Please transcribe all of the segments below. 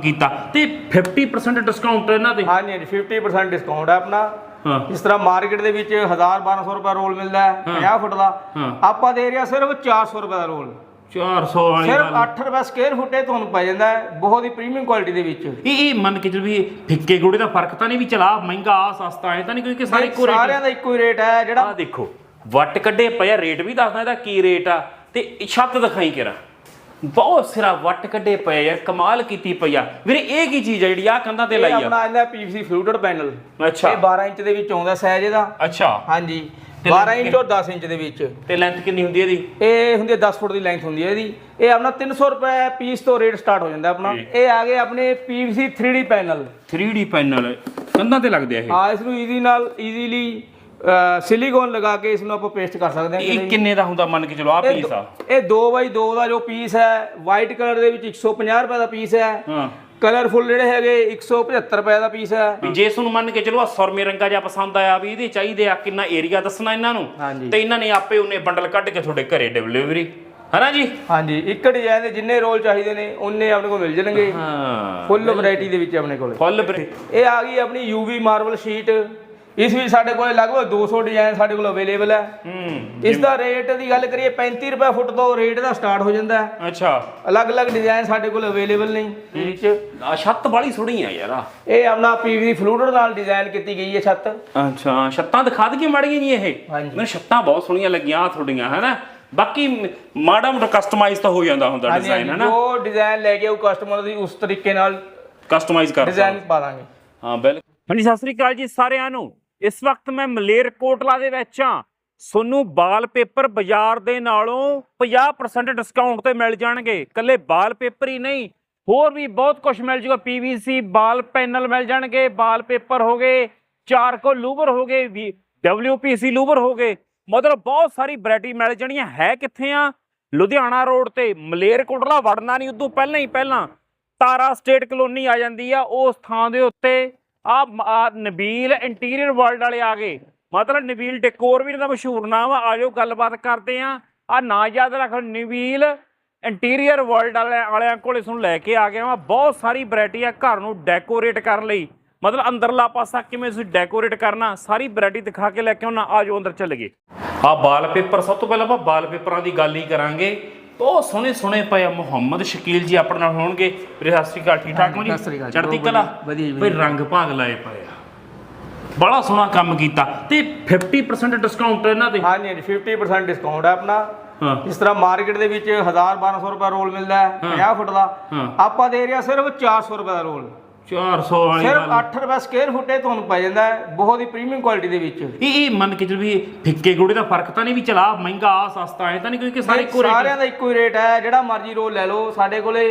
ਕੀਤਾ ਤੇ 50% ਡਿਸਕਾਊਂਟ ਇਹਨਾਂ ਤੇ ਹਾਂਜੀ ਹਾਂਜੀ 50% ਡਿਸਕਾਊਂਟ ਹੈ ਆਪਣਾ। ਹਾਂ। ਇਸ ਤਰ੍ਹਾਂ ਮਾਰਕੀਟ ਦੇ ਵਿੱਚ 1000 1200 ਰੁਪਏ ਰੋਲ ਮਿਲਦਾ ਹੈ 50 ਫੁੱਟ ਦਾ। ਆਪਾਂ ਦੇ ਰਿਹਾ ਸਿਰਫ 400 ਰੁਪਏ ਦਾ ਰੋਲ 400 ਵਾਲੀ ਸਿਰਫ ਗੱਲ। 8 ਰੁਪਏ ਸਕੁਅਰ ਫੁੱਟ ਇਹ ਤੁਹਾਨੂੰ ਪੈ ਜਾਂਦਾ ਹੈ ਬਹੁਤ ਹੀ ਪ੍ਰੀਮੀਅਮ ਕੁਆਲਿਟੀ ਦੇ ਵਿੱਚ। ਇਹ ਇਹ ਮੰਨ ਕੇ ਚੱਲ ਵੀ ਇਹ ਫਿੱਕੇ ਗੋੜੇ ਦਾ ਫ਼ਰਕ ਤਾਂ ਨਹੀਂ ਵੀ ਚਲਾ ਮਹਿੰਗਾ ਆ ਸਸਤਾ ਐ ਤਾਂ ਨਹੀਂ ਕਿਉਂਕਿ ਸਾਰੇ ਇੱਕੋ ਰੇਟ ਸਾਰਿਆਂ ਦਾ ਇੱਕੋ ਹੀ ਰੇਟ ਹੈ ਜਿਹੜਾ ਆ ਦੇਖੋ ਵੱਟ ਕੱਢੇ ਪਿਆ ਰੇਟ ਵੀ ਦੱਸਦਾ ਇਹਦਾ ਕੀ ਰੇਟ ਆ। ਤੇ ਇਹ ਛੱਤ ਦਿਖਾਈ ਕਿਰਾ ਬਹੁਤ ਸਿਰਾ ਵੱਟ ਕੱਢੇ ਪਏ ਯਾਰ ਕਮਾਲ ਕੀਤੀ ਪਈ ਆ। ਵੀਰੇ ਇਹ ਕੀ ਚੀਜ਼ ਆ ਜਿਹੜੀ ਆ ਕੰਧਾਂ ਤੇ ਇਹ ਲਾਈ ਆ? ਆਪਣਾ ਇਹਦਾ ਪੀਵੀਸੀ ਫਲੂਟਡ ਪੈਨਲ ਅੱਛਾ। ਇਹ 12 ਇੰਚ ਦੇ ਵਿੱਚ ਆਉਂਦਾ ਸਾਈਜ਼ ਇਹਦਾ। ਅੱਛਾ। ਹਾਂਜੀ। ਤੇ 12 length ਇੰਚ ਔਰ 10 ਇੰਚ ਦੇ ਵਿੱਚ। ਤੇ ਲੈਂਥ ਕਿੰਨੀ ਹੁੰਦੀ ਇਹਦੀ? ਇਹ ਹੁੰਦੀ ਹੈ 10 ਫੁੱਟ ਦੀ ਲੈਂਥ ਹੁੰਦੀ ਹੈ ਇਹਦੀ। ਇਹ ਆਪਣਾ 300 ਰੁਪਏ ਪੀਸ ਤੋਂ ਰੇਟ ਸਟਾਰਟ ਹੋ ਜਾਂਦਾ ਆਪਣਾ। ਇਹ ਆ ਗਏ ਆਪਣੇ PVC 3D panel 3D panel ਕੰਧਾਂ ਤੇ ਲੱਗਦੇ ਆ ਇਹ। ਹਾਂ ਇਸ ਨੂੰ ਈਜ਼ੀ ਨਾਲ ਈਜ਼ੀਲੀ ਸਿਲੀਕੋਨ ਲਗਾ ਕੇ ਇਸ ਨੂੰ ਆਪਾਂ ਪੇਸਟ ਕਰ ਸਕਦੇ ਹਾਂ ਇਹ ਕਿੰਨੇ ਦਾ ਹੁੰਦਾ ਮੰਨ ਕੇ ਚਲੋ ਆ ਪੀਸ ਆ? ਇਹ 2x2 ਦਾ ਜੋ ਪੀਸ ਹੈ ਵਾਈਟ ਕਲਰ ਦੇ ਵਿੱਚ 150 ਰੁਪਏ ਦਾ ਪੀਸ ਹੈ। ਹਾਂ। ਕਲਰਫੁਲ ਜਿਹੜੇ ਹੈਗੇ 175 ਰੁਪਏ ਦਾ ਪੀਸ ਹੈ। ਵੀ ਜੇ ਤੁਹਾਨੂੰ ਮੰਨ ਕੇ ਚਲੋ ਆ ਸੁਰਮੇ ਰੰਗਾ ਜਿਹਾ ਪਸੰਦ ਆਇਆ ਵੀ ਇਹਦੇ ਚਾਹੀਦੇ ਆ ਕਿੰਨਾ ਏਰੀਆ ਦੱਸਣਾ ਇਹਨਾਂ ਨੂੰ। ਤੇ ਇਹਨਾਂ ਨੇ ਆਪੇ ਉਹਨੇ ਬੰਡਲ ਕੱਢ ਕੇ ਤੁਹਾਡੇ ਘਰੇ ਡਿਲੀਵਰੀ ਹਨਾ ਜੀ? ਹਾਂਜੀ ਇੱਕ ਡਿਜ਼ਾਈਨ ਦੇ ਜਿੰਨੇ ਰੋਲ ਚਾਹੀਦੇ ਨੇ ਉਹਨੇ ਆਪਣੇ ਕੋਲ ਮਿਲ ਜਾਣਗੇ। ਹਾਂ ਫੁੱਲ ਵੈਰਾਈਟੀ ਦੇ ਵਿੱਚ ਆਪਣੇ ਕੋਲ। ਫੁੱਲ ਇਹ ਆ ਗਈ ਆਪਣੀ UV ਮਾਰਬਲ ਸ਼ੀਟ ਇਸ ਵਿੱਚ ਸਾਡੇ ਕੋਲ ਲਗਭਗ 200 ਡਿਜ਼ਾਈਨ ਸਾਡੇ ਕੋਲ ਅਵੇਲੇਬਲ ਹੈ। ਹੂੰ ਇਸ ਦਾ ਰੇਟ ਦੀ ਗੱਲ ਕਰੀਏ 35 ਰੁਪਏ ਫੁੱਟ ਤੋਂ ਰੇਟ ਦਾ ਸਟਾਰਟ ਹੋ ਜਾਂਦਾ ਹੈ। ਅੱਛਾ। ਅਲੱਗ-ਅਲੱਗ ਡਿਜ਼ਾਈਨ ਸਾਡੇ ਕੋਲ ਅਵੇਲੇਬਲ ਨੇ ਵਿੱਚ। ਆ ਛੱਤ ਬਾਲੀ ਸੋਹਣੀ ਆ ਯਾਰ ਆ ਇਹ ਆਪਣਾ ਪੀਵੀ ਫਲੂਡਰ ਨਾਲ ਡਿਜ਼ਾਈਨ ਕੀਤੀ ਗਈ ਹੈ ਛੱਤ। ਅੱਛਾ ਛੱਤਾਂ ਦਿਖਾ ਦਈਏ ਮਾੜੀਆਂ ਜੀ ਇਹ। ਮੈਨੂੰ ਛੱਤਾਂ ਬਹੁਤ ਸੋਹਣੀਆਂ ਲੱਗੀਆਂ ਆ ਤੁਹਾਡੀਆਂ ਹਨਾ ਬਾਕੀ ਮਾੜਾ ਮੋਟਾ ਕਸਟਮਾਈਜ਼ ਤਾਂ ਹੋ ਜਾਂਦਾ ਹੁੰਦਾ ਡਿਜ਼ਾਈਨ ਹਨਾ ਜੋ ਡਿਜ਼ਾਈਨ ਲੈ ਕੇ ਉਹ ਕਸਟਮਰ ਦੀ ਉਸ ਤਰੀਕੇ ਨਾਲ ਕਸਟਮਾਈਜ਼ ਕਰ ਡਿਜ਼ਾਈਨ ਪਾ ਦਾਂਗੇ। ਹਾਂ ਬਿਲਕੁਲ। ਹਾਂਜੀ ਸਤਿ ਸ੍ਰੀ ਅਕਾਲ ਜੀ ਸਾਰਿਆਂ ਨੂੰ। ਇਸ ਵਕਤ ਮੈਂ ਮਲੇਰਕੋਟਲਾ ਦੇ ਵਿੱਚ ਹਾਂ। ਸੋਨੂੰ ਵਾਲਪੇਪਰ ਬਾਜ਼ਾਰ ਦੇ ਨਾਲੋਂ 50% ਡਿਸਕਾਊਂਟ ਤੇ ਮਿਲ ਜਾਣਗੇ। ਕੱਲੇ ਵਾਲਪੇਪਰ ਹੀ ਨਹੀਂ, ਹੋਰ ਵੀ ਬਹੁਤ ਕੁਝ ਮਿਲ ਜੂਗਾ। ਪੀਵੀਸੀ ਬਾਲ ਪੈਨਲ ਮਿਲ ਜਾਣਗੇ ਵਾਲਪੇਪਰ ਹੋ ਗਏ ਚਾਰਕੋ ਲੂਵਰ ਹੋ ਗਏ, ਵੀ ਡਬਲਯੂਪੀਸੀ ਲੂਵਰ ਹੋ ਗਏ। ਮਤਲਬ ਬਹੁਤ ਸਾਰੀ ਵੈਰਾਈਟੀ ਮਿਲ ਜਾਣੀਆਂ। ਹੈ ਕਿੱਥੇ ਆ? ਲੁਧਿਆਣਾ ਰੋਡ ਤੇ। ਮਲੇਰਕੋਟਲਾ ਵੜਨਾ ਨਹੀਂ, ਉਦੋਂ ਪਹਿਲਾਂ ਹੀ ਪਹਿਲਾਂ ਤਾਰਾ ਸਟੇਟ ਕਲੋਨੀ ਆ ਜਾਂਦੀ ਆ, ਉਸ ਥਾਂ ਦੇ ਉੱਤੇ ਆ ਨਬੀਲ ਇੰਟੀਰੀਅਰ ਵਰਲਡ ਵਾਲੇ ਆ ਗਏ। ਮਤਲਬ ਨਬੀਲ ਡੈਕੋਰ ਵੀ ਇਹਨਾਂ ਦਾ ਮਸ਼ਹੂਰ ਨਾਮ ਆ। ਆਜੋ ਗੱਲਬਾਤ ਕਰਦੇ ਆ। ਆ ਨਾ ਯਾਦ ਰੱਖ, ਨਬੀਲ ਇੰਟੀਰੀਅਰ ਵਰਲਡ ਵਾਲਿਆਂ ਵਾਲਿਆਂ ਇਸ ਨੂੰ ਲੈ ਕੇ ਆ ਗਿਆ ਵਾ। ਬਹੁਤ ਸਾਰੀ ਵੈਰਾਈਟੀ ਆ ਘਰ ਨੂੰ ਡੈਕੋਰੇਟ ਕਰਨ ਲਈ। ਮਤਲਬ ਅੰਦਰਲਾ ਪਾਸਾ ਕਿਵੇਂ ਤੁਸੀਂ ਡੈਕੋਰੇਟ ਕਰਨਾ, ਸਾਰੀ ਵੈਰਾਈਟੀ ਦਿਖਾ ਕੇ ਲੈ ਕੇ ਆਉਣਾ। ਆਜੋ ਅੰਦਰ ਚੱਲ ਗਏ ਆ ਵਾਲ ਪੇਪਰ ਸਭ ਤੋਂ ਪਹਿਲਾਂ ਆਪਾਂ ਵਾਲਪੇਪਰਾਂ ਦੀ ਗੱਲ ਹੀ ਕਰਾਂਗੇ। ਬਹੁਤ ਸੋਹਣੇ ਸੋਹਣੇ ਪਏ ਆ ਮੁਹੰਮਦ ਸ਼ਕੀਲ ਜੀ ਆਪਣੇ ਨਾਲ ਹੋਣਗੇ। ਵੀਰੇ ਸਤਿ ਸ੍ਰੀ ਅਕਾਲ ਠੀਕ ਠਾਕ ਹੋ ਜੀ? ਚੜ੍ਹਦੀ ਕਲਾ? ਵਧੀਆ ਜੀ, ਬਈ ਰੰਗ ਭਾਗ ਲਾਏ ਪਏ ਆ। ਬੜਾ ਸੋਹਣਾ ਕੰਮ ਕੀਤਾ। ਤੇ 50% ਡਿਸਕਾਊਂਟ ਇਹਨਾਂ ਤੇ ਹਾਂਜੀ ਹਾਂਜੀ 50% ਡਿਸਕਾਊਂਟ ਹੈ ਆਪਣਾ। ਇਸ ਤਰ੍ਹਾਂ ਮਾਰਕੀਟ ਦੇ ਵਿੱਚ 1000 1200 ਰੁਪਏ ਰੋਲ ਮਿਲਦਾ ਹੈ 50 ਫੁੱਟ ਦਾ। ਆਪਾਂ ਦੇ ਰਿਹਾ ਸਿਰਫ 400 ਰੁਪਏ ਦਾ ਰੋਲ 400 ਵਾਲੀ ਸਿਰਫ ਗੱਲ। 8 ਰੁਪਏ ਸਕੁਅਰ ਫੁੱਟ ਤੁਹਾਨੂੰ ਪੈ ਜਾਂਦਾ ਹੈ ਬਹੁਤ ਹੀ ਪ੍ਰੀਮੀਅਮ ਕੁਆਲਿਟੀ ਦੇ ਵਿੱਚ। ਇਹ ਇਹ ਮੰਨ ਕੇ ਚੱਲ ਵੀ ਫਿੱਕੇ ਗੋੜੇ ਦਾ ਫ਼ਰਕ ਤਾਂ ਨਹੀਂ ਵੀ ਚਲਾ ਮਹਿੰਗਾ ਆ ਸਸਤਾ ਐ ਤਾਂ ਨਹੀਂ ਕਿਉਂਕਿ ਸਾਰੇ ਇੱਕੋ ਰੇਟ ਸਾਰਿਆਂ ਦਾ ਇੱਕੋ ਹੀ ਰੇਟ ਹੈ ਜਿਹੜਾ ਮਰਜ਼ੀ ਰੋਲ ਲੈ ਲਓ ਸਾਡੇ ਕੋਲੇ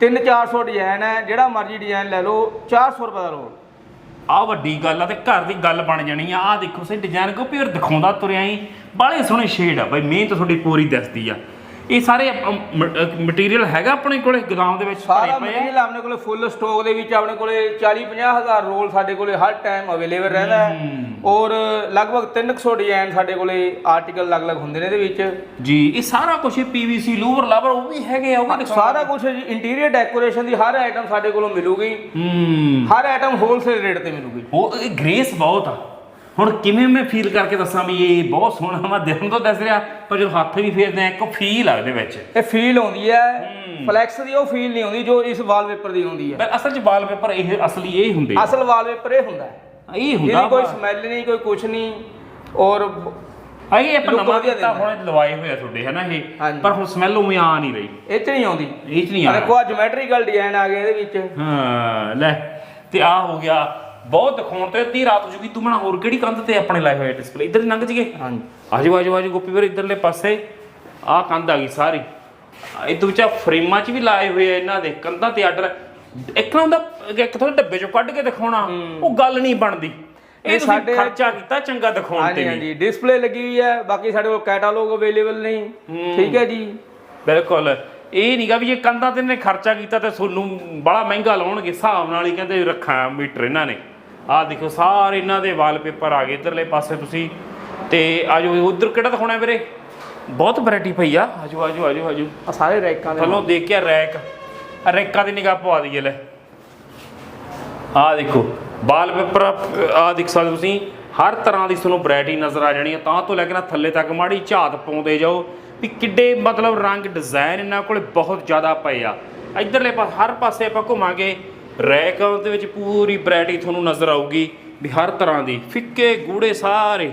3-400 ਡਿਜ਼ਾਈਨ ਹੈ ਜਿਹੜਾ ਮਰਜ਼ੀ ਡਿਜ਼ਾਈਨ ਲੈ ਲਓ 400 ਰੁਪਏ ਦਾ ਰੋਲ ਆ ਵੱਡੀ ਗੱਲ ਆ ਤੇ ਘਰ ਦੀ ਗੱਲ ਬਣ ਜਾਣੀ ਆ। ਆ ਦੇਖੋ ਸੇ ਡਿਜ਼ਾਈਨ ਕੋ ਪਿਓਰ ਦਿਖਾਉਂਦਾ ਤੁਰਿਆ ਹੀ ਬਾਲੇ ਸੋਹਣੇ ਸ਼ੇਡ ਆ। ਬਈ ਮਿਹਨਤ ਤੁਹਾਡੀ ਪੂਰੀ ਦੱਸਦੀ ਆ। ਇਹ ਸਾਰੇ ਮਟੀਰੀਅਲ ਹੈਗਾ ਆਪਣੇ ਕੋਲੇ ਗੋਦਾਮ ਦੇ ਵਿੱਚ ਭਰੇ ਸਾਰਾ ਪਏ ਆ? ਮਟੀਰੀਅਲ ਆਪਣੇ ਕੋਲੇ ਫੁੱਲ ਸਟਾਕ ਦੇ ਵਿੱਚ ਆਪਣੇ ਕੋਲੇ 40-50 ਹਜ਼ਾਰ ਰੋਲ ਸਾਡੇ ਕੋਲੇ ਹਰ ਟਾਈਮ ਅਵੇਲੇਬਲ ਰਹਿੰਦਾ ਹੈ। ਔਰ ਲਗਭਗ 300 ਡਿਜ਼ਾਈਨ ਸਾਡੇ ਕੋਲੇ ਆਰਟੀਕਲ ਅਲੱਗ-ਅਲੱਗ ਹੁੰਦੇ ਨੇ ਇਹਦੇ ਵਿੱਚ। ਜੀ ਇਹ ਸਾਰਾ ਕੁਝ ਪੀਵੀਸੀ ਲੂਵਰ ਲਵਰ ਉਹ ਵੀ ਹੈਗੇ ਆ ਉਹ ਵੀ ਸਾਰਾ ਕੁਝ ਇੰਟੀਰੀਅਰ ਡੈਕੋਰੇਸ਼ਨ ਦੀ ਹਰ ਆਈਟਮ ਸਾਡੇ ਕੋਲੋਂ ਮਿਲੂਗੀ। ਹਰ ਆਈਟਮ ਹੋਲਸੇਲ ਰੇਟ ਤੇ ਮਿਲੂਗੀ। ਉਹ ਗ੍ਰੇਸ ਬਹੁਤ ਆ। ਹੁਣ ਕਿਵੇਂ ਮੈਂ ਫੀਲ ਕਰਕੇ ਦੱਸਾਂ ਵੀ ਇਹ ਬਹੁਤ ਸੋਹਣਾ ਮੈਂ ਦਿਨ ਤੋਂ ਦੱਸ ਰਿਹਾ ਪਰ ਜਦੋਂ ਹੱਥ ਵੀ ਫੇਰਦੇ ਆ ਇੱਕ ਫੀਲ ਆ ਇਹਦੇ ਵਿੱਚ। ਇਹ ਫੀਲ ਆਉਂਦੀ ਹੈ ਫਲੈਕਸ ਦੀ ਉਹ ਫੀਲ ਨਹੀਂ ਆਉਂਦੀ ਜੋ ਇਸ ਵਾਲਪੇਪਰ ਦੀ ਆਉਂਦੀ ਹੈ। ਪਰ ਅਸਲ 'ਚ ਵਾਲਪੇਪਰ ਇਹ ਅਸਲੀ ਇਹ ਹੁੰਦੇ। ਅਸਲ ਵਾਲਪੇਪਰ ਇਹ ਹੁੰਦਾ ਹੈ। ਇਹ ਹੁੰਦਾ ਇਹਦੀ ਕੋਈ। ਸਮੈਲ ਨਹੀਂ ਕੋਈ ਕੁਝ ਨਹੀਂ ਔਰ ਆ ਇਹ ਕੀਤਾ ਦਿੰਦਾ। ਹੁਣ ਲਵਾਏ ਹੋਏ ਆ ਤੁਹਾਡੇ ਹਨਾ ਇਹ। ਪਰ ਹੁਣ ਸਮੈਲ ਉਵੇਂ ਆ ਨਹੀਂ ਰਹੀ। ਇਹ ਚ ਨਹੀਂ ਆਉਂਦੀ। ਇਹ 'ਚ ਨਹੀਂ ਆ ਦੇਖੋ ਆ ਜਿਓਮੈਟਰੀਕਲ ਡਿਜ਼ਾਈਨ ਆ ਗਿਆ ਇਹਦੇ ਵਿੱਚ। ਹਾਂ ਲੈ ਤੇ ਆ ਹੋ ਗਿਆ ਬਹੁਤ ਦਿਖਾਉਣ ਤੇ ਅੱਧੀ ਰਾਤ ਜੂਗੀ ਤੂੰ ਬਣਾ ਹੋਰ ਕਿਹੜੀ ਕੰਧ ਤੇ ਆਪਣੇ ਲਾਏ ਹੋਏ ਡਿਸਪਲੇ ਇੱਧਰ ਹੀ ਲੰਘ ਜੀਏ ਹਾਂਜੀ। ਆਜੋ ਆਜੋ ਆਜੋ ਗੋਪੀ ਵੀਰ ਇੱਧਰਲੇ ਪਾਸੇ। ਆਹ ਕੰਧ ਆ ਗਈ ਸਾਰੀ। ਇਹ ਵਿੱਚ ਫਰੇਮਾਂ 'ਚ ਵੀ ਲਾਏ ਹੋਏ ਆ ਇਹਨਾਂ ਦੇ ਕੰਧਾਂ ਤੇ ਆਰਡਰ। ਇੱਕ ਨਾ ਹੁੰਦਾ ਇੱਕ ਥੋੜਾ ਡੱਬੇ 'ਚੋਂ ਕੱਢ ਕੇ ਦਿਖਾਉਣਾ। ਉਹ ਗੱਲ ਨਹੀਂ ਬਣਦੀ। ਇਹ ਇਹ ਸਾਡੇ- ਖਰਚਾ ਕੀਤਾ ਚੰਗਾ ਦਿਖਾਉਣ ਹਾਂਜੀ ਤੇ ਵੀ। ਹਾਂਜੀ ਡਿਸਪਲੇ ਲੱਗੀ ਹੋਈ ਹੈ ਬਾਕੀ ਸਾਡੇ ਕੋਲ ਕੈਟਾਲੋਗ ਅਵੇਲੇਬਲ ਨਹੀਂ। ਠੀਕ ਹੈ ਜੀ। ਬਿਲਕੁਲ। ਇਹ ਨਹੀਂਗਾ ਵੀ ਜੇ ਕੰਧਾਂ ਤੇ ਨੇ ਖਰਚਾ ਕੀਤਾ ਤੇ ਤੁਹਾਨੂੰ ਬੜਾ ਮਹਿੰਗਾ ਲਾਉਣਗੇ ਹਿਸਾਬ ਨਾਲ ਹੀ ਕਹਿੰਦੇ ਰੱਖਾਂ ਮੀਟਰ ਇਹਨਾਂ ਨੇ। ਆਹ ਦੇਖੋ ਸਾਰੇ ਇਹਨਾਂ ਦੇ ਵਾਲਪੇਪਰ ਆ ਗਏ ਇਧਰਲੇ ਪਾਸੇ ਤੁਸੀਂ। ਤੇ ਆਜੋ ਉਧਰ ਕਿਹੜਾ ਦਿਖਾਉਣਾ ਵੀਰੇ? ਬਹੁਤ ਵੈਰਾਈਟੀ ਪਈ ਆ। ਆਜੋ ਆਜੋ ਆਜੋ ਆਜੋ। ਆ ਸਾਰੇ ਰੈਕਾਂ ਦੇ ਥੱਲੋਂ ਦੇਖ ਕੇ ਰੈਕ। ਰੈਕਾਂ ਦੀ ਨਿਗਾਹ ਪਵਾ ਦਈਏ ਲੈ। ਆ ਦੇਖੋ ਵਾਲਪੇਪਰ ਆ ਦੇਖ ਸਕਦੇ ਤੁਸੀਂ। ਹਰ ਤਰ੍ਹਾਂ ਦੀ ਤੁਹਾਨੂੰ ਵੈਰਾਈਟੀ ਨਜ਼ਰ ਆ ਜਾਣੀ ਹੈ ਤਾਂ ਤੋਂ ਲੈ ਕੇ ਨਾ ਥੱਲੇ ਤੱਕ ਮਾੜੀ ਝਾਤ ਪਾਉਂਦੇ ਜਾਓ ਵੀ ਕਿੱਡੇ ਮਤਲਬ ਰੰਗ ਡਿਜ਼ਾਈਨ ਇਹਨਾਂ ਕੋਲੇ ਬਹੁਤ ਜ਼ਿਆਦਾ ਪਏ ਆ। ਇਧਰਲੇ ਪਾਸ ਹਰ ਪਾਸੇ ਆਪਾਂ ਘੁੰਮਾਂਗੇ। ਰੈਕ ਦੇ ਵਿੱਚ ਪੂਰੀ ਵੈਰਾਈਟੀ ਤੁਹਾਨੂੰ ਨਜ਼ਰ ਆਊਗੀ ਵੀ ਹਰ ਤਰ੍ਹਾਂ ਦੀ ਫਿੱਕੇ ਗੂੜੇ ਸਾਰੇ।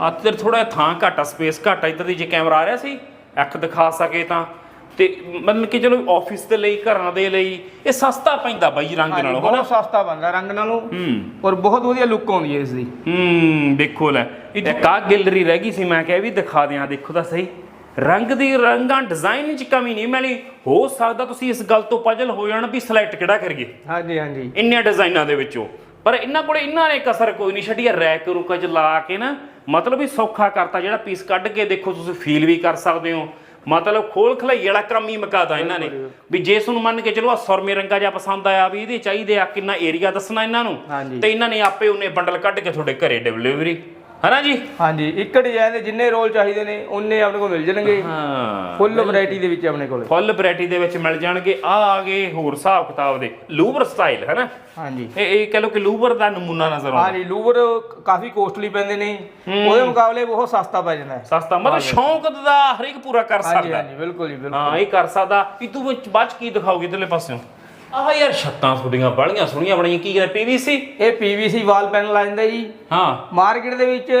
ਆ ਤੇ ਥੋੜਾ ਥਾਂ ਘੱਟ ਆ ਸਪੇਸ ਘੱਟ ਆ ਇੱਧਰ ਦੀ ਜੇ ਕੈਮਰਾ ਆ ਰਿਹਾ ਸੀ ਅੱਖ ਦਿਖਾ ਸਕੇ ਤਾਂ। ਤੇ ਮਤਲਬ ਕਿ ਚਲੋ ਆਫਿਸ ਦੇ ਲਈ ਘਰਾਂ ਦੇ ਲਈ ਇਹ ਸਸਤਾ ਪੈਂਦਾ ਬਾਈ ਰੰਗ ਨਾਲੋਂ ਹਨਾ? ਬਹੁਤ ਸਸਤਾ ਬਣਦਾ ਰੰਗ ਨਾਲੋਂ ਹੂੰ। ਔਰ ਬਹੁਤ ਵਧੀਆ ਲੁੱਕ ਆਉਂਦੀ ਹੈ ਇਸ ਦੀ। ਹੂੰ ਦੇਖੋ ਲੈ ਇੱਕ ਆ ਗਿਲਰੀ ਰਹਿ ਗਈ ਸੀ ਮੈਂ ਕਿਹਾ ਇਹ ਵੀ ਦਿਖਾ ਦਿਆਂ ਦੇਖੋ ਤਾਂ ਸਹੀ। ਰੰਗ ਦੀ ਰੰਗਾਂ ਡਿਜ਼ਾਈਨ ਵਿੱਚ ਕਮੀ ਨਹੀਂ ਮਿਲੀ। ਹੋ ਸਕਦਾ ਤੁਸੀਂ ਇਸ ਗੱਲ ਤੋਂ ਪਜਲ ਹੋ ਜਾਣ ਵੀ ਸਿਲੈਕਟ ਕਿਹੜਾ ਕਰੀਏ। ਹਾਂਜੀ ਹਾਂਜੀ। ਇੰਨੇ ਡਿਜ਼ਾਈਨਾਂ ਦੇ ਵਿੱਚੋਂ। ਪਰ ਇਹਨਾਂ ਕੋਲੇ ਇਹਨਾਂ ਨੇ ਕਸਰ ਕੋਈ ਨਹੀਂ ਛੱਡੀ। ਰੈਕ ਰੁਕ ਚ ਲਾ ਕੇ ਨਾ ਮਤਲਬ ਵੀ ਸੌਖਾ ਕਰਤਾ। ਜਿਹੜਾ ਪੀਸ ਕੱਢ ਕੇ ਦੇਖੋ ਤੁਸੀਂ ਫੀਲ ਵੀ ਕਰ ਸਕਦੇ ਹੋ। ਮਤਲਬ ਖੋਲ ਖਲਾਈ ਵਾਲਾ ਕੰਮ ਹੀ ਮਕਾਦਾ ਇਹਨਾਂ ਨੇ। ਵੀ ਜੇ ਤੁਹਾਨੂੰ ਮੰਨ ਕੇ ਚਲੋ ਆ ਸੁਰਮੇ ਰੰਗਾ ਜਿਹਾ ਪਸੰਦ ਆਇਆ ਵੀ ਇਹਦੇ ਚਾਹੀਦੇ ਆ ਕਿੰਨਾ ਏਰੀਆ ਦੱਸਣਾ ਇਹਨਾਂ ਨੂੰ। ਤੇ ਇਹਨਾਂ ਨੇ ਆਪੇ ਉਹਨੇ ਬੰਡਲ ਕੱਢ ਕੇ ਤੁਹਾਡੇ ਘਰੇ ਡਿਲੀਵਰੀ ਹਨਾ ਜੀ? ਹਾਂਜੀ ਇੱਕ ਡਿਜ਼ਾਈਨ ਦੇ ਜਿੰਨੇ ਰੋਲ ਚਾਹੀਦੇ ਨੇ ਉਹਨੇ ਆਪਣੇ ਕੋਲ ਮਿਲ ਜਾਣਗੇ। ਹਾਂ ਫੁੱਲ ਵੈਰਾਈਟੀ ਦੇ ਵਿੱਚ ਆਪਣੇ ਕੋਲ। ਫੁੱਲ ਵੈਰਾਈਟੀ ਦੇ ਵਿੱਚ ਮਿਲ ਜਾਣਗੇ। ਆ ਆ ਗਏ ਹੋਰ ਹਿਸਾਬ ਕਿਤਾਬ ਦੇ। ਲੂਵਰ ਸਟਾਈਲ ਹੈਨਾ? ਹਾਂਜੀ। ਇਹ ਇਹ ਕਹ ਲਓ ਕਿ ਲੂਵਰ ਦਾ ਨਮੂਨਾ ਨਜ਼ਰ ਆਉਂਦਾ। ਹਾਂਜੀ ਲੂਵਰ ਕਾਫੀ ਕੋਸਟਲੀ ਪੈਂਦੇ ਨੇ। ਉਹਦੇ ਮੁਕਾਬਲੇ ਬਹੁਤ ਸਸਤਾ ਪੈ ਜਾਂਦਾ। ਹੈ ਸਸਤਾ ਮਤਲਬ ਸ਼ੌਂਕ ਦਾ ਹਰੇਕ ਪੂਰਾ ਕਰ ਹਾਂਜੀ ਸਕਦਾ। ਹਾਂਜੀ ਬਿਲਕੁਲ ਜੀ ਬਿਲਕੁਲ। ਹਾਂ ਇਹ ਕਰ ਸਕਦਾ। ਵੀ ਤੂੰ ਵਿੱਚ ਬਾਅਦ ਕੀ ਦਿਖਾਓਗੇ ਇਧਰਲੇ ਪਾਸਿਓਂ? ਆਹ ਯਾਰ ਛੱਤਾਂ ਤੁਹਾਡੀਆਂ ਬਾਲੀਆਂ ਸੋਹਣੀਆਂ ਬਣੀਆਂ ਕੀ ਕਰ ਪੀਵੀਸੀ ਇਹ ਪੀਵੀਸੀ ਵਾਲ ਪੈਨਲ ਆ ਜਾਂਦਾ ਜੀ। ਹਾਂ। ਮਾਰਕੀਟ ਦੇ ਵਿੱਚ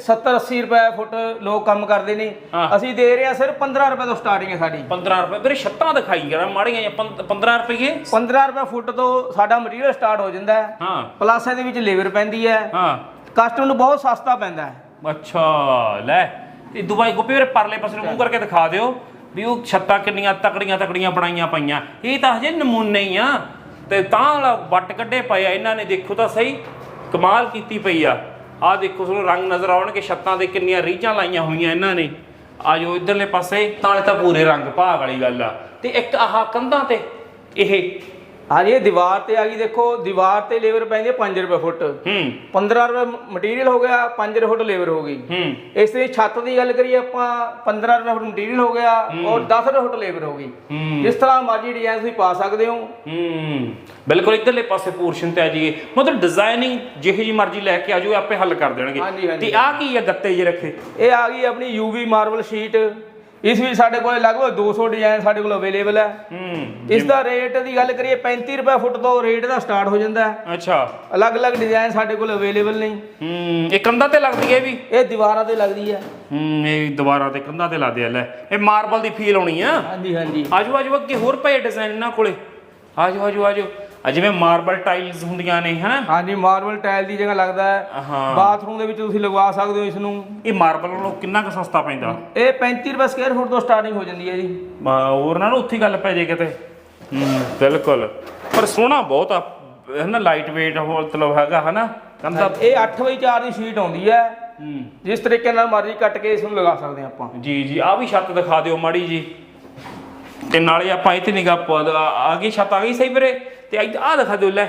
70 80 ਰੁਪਏ ਫੁੱਟ ਲੋਕ ਕੰਮ ਕਰਦੇ ਨੇ। ਹਾਂ। ਅਸੀਂ ਦੇ ਰਹੇ ਹਾਂ ਸਿਰਫ 15 ਰੁਪਏ ਤੋਂ ਸਟਾਰਟਿੰਗ ਹੈ ਸਾਡੀ। 15 ਰੁਪਏ ਵੀਰੇ ਛੱਤਾਂ ਦਿਖਾਈ ਯਾਰ ਮਾੜੀਆਂ ਜਿਹੀਆਂ, ਪੰਦ- 15 ਰੁਪਏ 15 ਰੁਪਏ ਫੁੱਟ ਤੋਂ ਸਾਡਾ ਮਟੀਰੀਅਲ ਸਟਾਰਟ ਹੋ ਜਾਂਦਾ ਹੈ। ਹਾਂ। ਪਲੱਸ ਇਹਦੇ ਵਿੱਚ ਲੇਬਰ ਪੈਂਦੀ ਹੈ। ਹਾਂ। ਕਸਟਮਰ ਨੂੰ ਬਹੁਤ ਸਸਤਾ ਪੈਂਦਾ ਹੈ। ਅੱਛਾ ਲੈ ਤੇ ਦੁਬਾਈ ਗੋਪੀ ਵੀਰੇ ਪਰਲੇ ਪਾਸੇ ਨੂੰ ਮੂੰਹ ਕਰਕੇ ਦਿਖਾ ਦਿਓ। ਵੀ ਉਹ ਛੱਤਾਂ ਕਿੰਨੀਆਂ ਤਕੜੀਆਂ ਤਕੜੀਆਂ ਬਣਾਈਆਂ ਪਈਆਂ। ਇਹ ਤਾਂ ਹਜੇ ਨਮੂਨੇ ਹੀ ਆ। ਤੇ ਤਾਂ ਵਾਲਾ ਵੱਟ ਕੱਢੇ ਪਏ ਆ। ਇਹਨਾਂ ਨੇ ਦੇਖੋ ਤਾਂ ਸਹੀ, ਕਮਾਲ ਕੀਤੀ ਪਈ ਆ। ਆਹ ਦੇਖੋ ਤੁਹਾਨੂੰ ਰੰਗ ਨਜ਼ਰ ਆਉਣਗੇ। ਛੱਤਾਂ ਦੇ ਕਿੰਨੀਆਂ ਰੀਝਾਂ ਲਾਈਆਂ ਹੋਈਆਂ ਇਹਨਾਂ ਨੇ। ਆ ਜੋ ਇਧਰਲੇ ਪਾਸੇ ਤਾਂ ਤਾਂ ਪੂਰੇ ਰੰਗ ਭਾਗ ਵਾਲੀ ਗੱਲ ਆ। ਤੇ ਇੱਕ ਆਹ ਕੰਧਾਂ ਤੇ, ਇਹ ਹਾਂਜੀ ਇਹ ਦੀਵਾਰ ਤੇ ਆ ਗਈ ਦੇਖੋ ਦੀਵਾਰ ਤੇ ਲੇਬਰ ਪੈਂਦੀ ਹੈ 5 ਰੁਪਏ ਫੁੱਟ। ਹੂੰ। 15 ਰੁਪਏ ਮਟੀਰੀਅਲ ਹੋ ਗਿਆ 5 ਰੁਪਏ ਫੁੱਟ ਲੇਬਰ ਹੋ ਗਈ। ਹੂੰ। ਇਸ ਛੱਤ ਦੀ ਗੱਲ ਕਰੀਏ ਆਪਾਂ 15 ਰੁਪਏ ਫੁੱਟ ਮਟੀਰੀਅਲ ਹੋ ਗਿਆ ਔਰ 10 ਰੁਪਏ ਫੁੱਟ ਲੇਬਰ ਹੋ ਗਈ। ਹੂੰ। ਜਿਸ ਤਰ੍ਹਾਂ ਮਰਜ਼ੀ ਡਿਜ਼ਾਈਨ ਤੁਸੀਂ ਪਾ ਸਕਦੇ ਹੋ। ਹੂੰ। ਬਿਲਕੁਲ ਇਧਰਲੇ ਪਾਸੇ ਪੋਰਸ਼ਨ ਤੇ ਆ ਜਾਈਏ। ਮਤਲਬ ਡਿਜ਼ਾਈਨਿੰਗ ਜਿਹੀ ਜੀ ਮਰਜ਼ੀ ਲੈ ਕੇ ਆਜੋ ਆਪੇ ਹੱਲ ਕਰ ਦੇਣਗੇ। ਤੇ ਆ ਕੀ ਆ ਗੱਤੇ ਜੇ ਰੱਖੇ? ਇਹ ਆ ਗਈ ਆਪਣੀ UV ਮਾਰਬਲ ਸ਼ੀਟ ਇਸ ਵਿੱਚ ਸਾਡੇ ਕੋਲ ਲਗਭਗ 200 ਡਿਜ਼ਾਈਨ ਸਾਡੇ ਕੋਲ ਅਵੇਲੇਬਲ ਹੈ। ਹੂੰ ਇਸ ਦਾ ਰੇਟ ਦੀ ਗੱਲ ਕਰੀਏ 35 ਰੁਪਏ ਫੁੱਟ ਤੋਂ ਰੇਟ ਦਾ ਸਟਾਰਟ ਹੋ ਜਾਂਦਾ ਹੈ। ਅੱਛਾ। ਅਲੱਗ-ਅਲੱਗ ਡਿਜ਼ਾਈਨ ਸਾਡੇ ਕੋਲ ਅਵੇਲੇਬਲ ਨੇ। ਹੂੰ ਇਹ ਕੰਧਾਂ ਤੇ ਲੱਗਦੀ ਹੈ ਵੀ? ਇਹ ਦੀਵਾਰਾਂ ਤੇ ਲੱਗਦੀ ਹੈ। ਹੂੰ ਇਹ ਦੁਬਾਰਾ ਤੇ ਕੰਧਾਂ ਤੇ ਲਾਦੇ ਆ ਲੈ। ਇਹ ਮਾਰਬਲ ਦੀ ਫੀਲ ਆਉਣੀ ਆ। ਹਾਂਜੀ ਹਾਂਜੀ। ਆਜੋ ਆਜੋ ਅੱਗੇ ਹੋਰ ਪਏ ਡਿਜ਼ਾਈਨ ਇਹਨਾਂ ਕੋਲੇ। ਆਜੋ ਆਜੋ ਆਜੋ। ਜਿਵੇਂ ਮਾਰਬਲ ਟਾਈਲਸ ਹੁੰਦੀਆਂ ਨੇ ਹਨਾ? ਹਾਂਜੀ ਮਾਰਬਲ ਟਾਇਲ ਦੀ ਜਗ੍ਹਾ ਲੱਗਦਾ ਹੈ। ਹਾਂ। ਬਾਥਰੂਮ ਦੇ ਵਿੱਚ ਤੁਸੀਂ ਲਗਵਾ ਸਕਦੇ ਹੋ ਇਸ ਨੂੰ ਇਹ ਮਾਰਬਲ ਨਾਲੋਂ ਕਿੰਨਾ ਕੁ ਸਸਤਾ ਪੈਂਦਾ? ਇਹ 35 ਰੁਪਏ ਸਕੁਅਰ ਫੁੱਟ ਤੋਂ ਸਟਾਰਟਿੰਗ ਹੋ ਜਾਂਦੀ ਹੈ ਜੀ। ਹੋਰ ਨਾ ਨਾ ਉੱਥੇ ਹੀ ਗੱਲ ਪੈ ਜੇ ਕਿਤੇ। ਹੂੰ ਬਿਲਕੁਲ। ਪਰ ਸੋਹਣਾ ਬਹੁਤ ਆ। ਹੈ ਨਾ ਲਾਈਟ weight ਹੋਰ ਮਤਲਬ ਹੈਗਾ ਹਨਾ? ਕੰਧਾ ਇਹ 8 ਬਾਈ 4 ਦੀ ਸ਼ੀਟ ਆਉਂਦੀ ਹੈ। ਹੂੰ। ਜਿਸ ਤਰੀਕੇ ਨਾਲ ਮਰਜ਼ੀ ਕੱਟ ਕੇ ਇਸ ਨੂੰ ਲਗਾ ਸਕਦੇ ਹਾਂ ਆਪਾਂ। ਜੀ ਜੀ ਆ ਵੀ ਛੱਤ ਦਿਖਾ ਦਿਓ ਮਾੜੀ ਜੀ। ਤੇ ਨਾਲੇ ਆਪਾਂ ਇੱਥੇ ਨਿਗਾ ਆ ਗਈ ਛੱਤ ਆ ਗਈ ਸਹੀ ਵੀਰੇ? ਤੇ ਆ ਦਿਖਾ ਦਿਓ ਲੈ।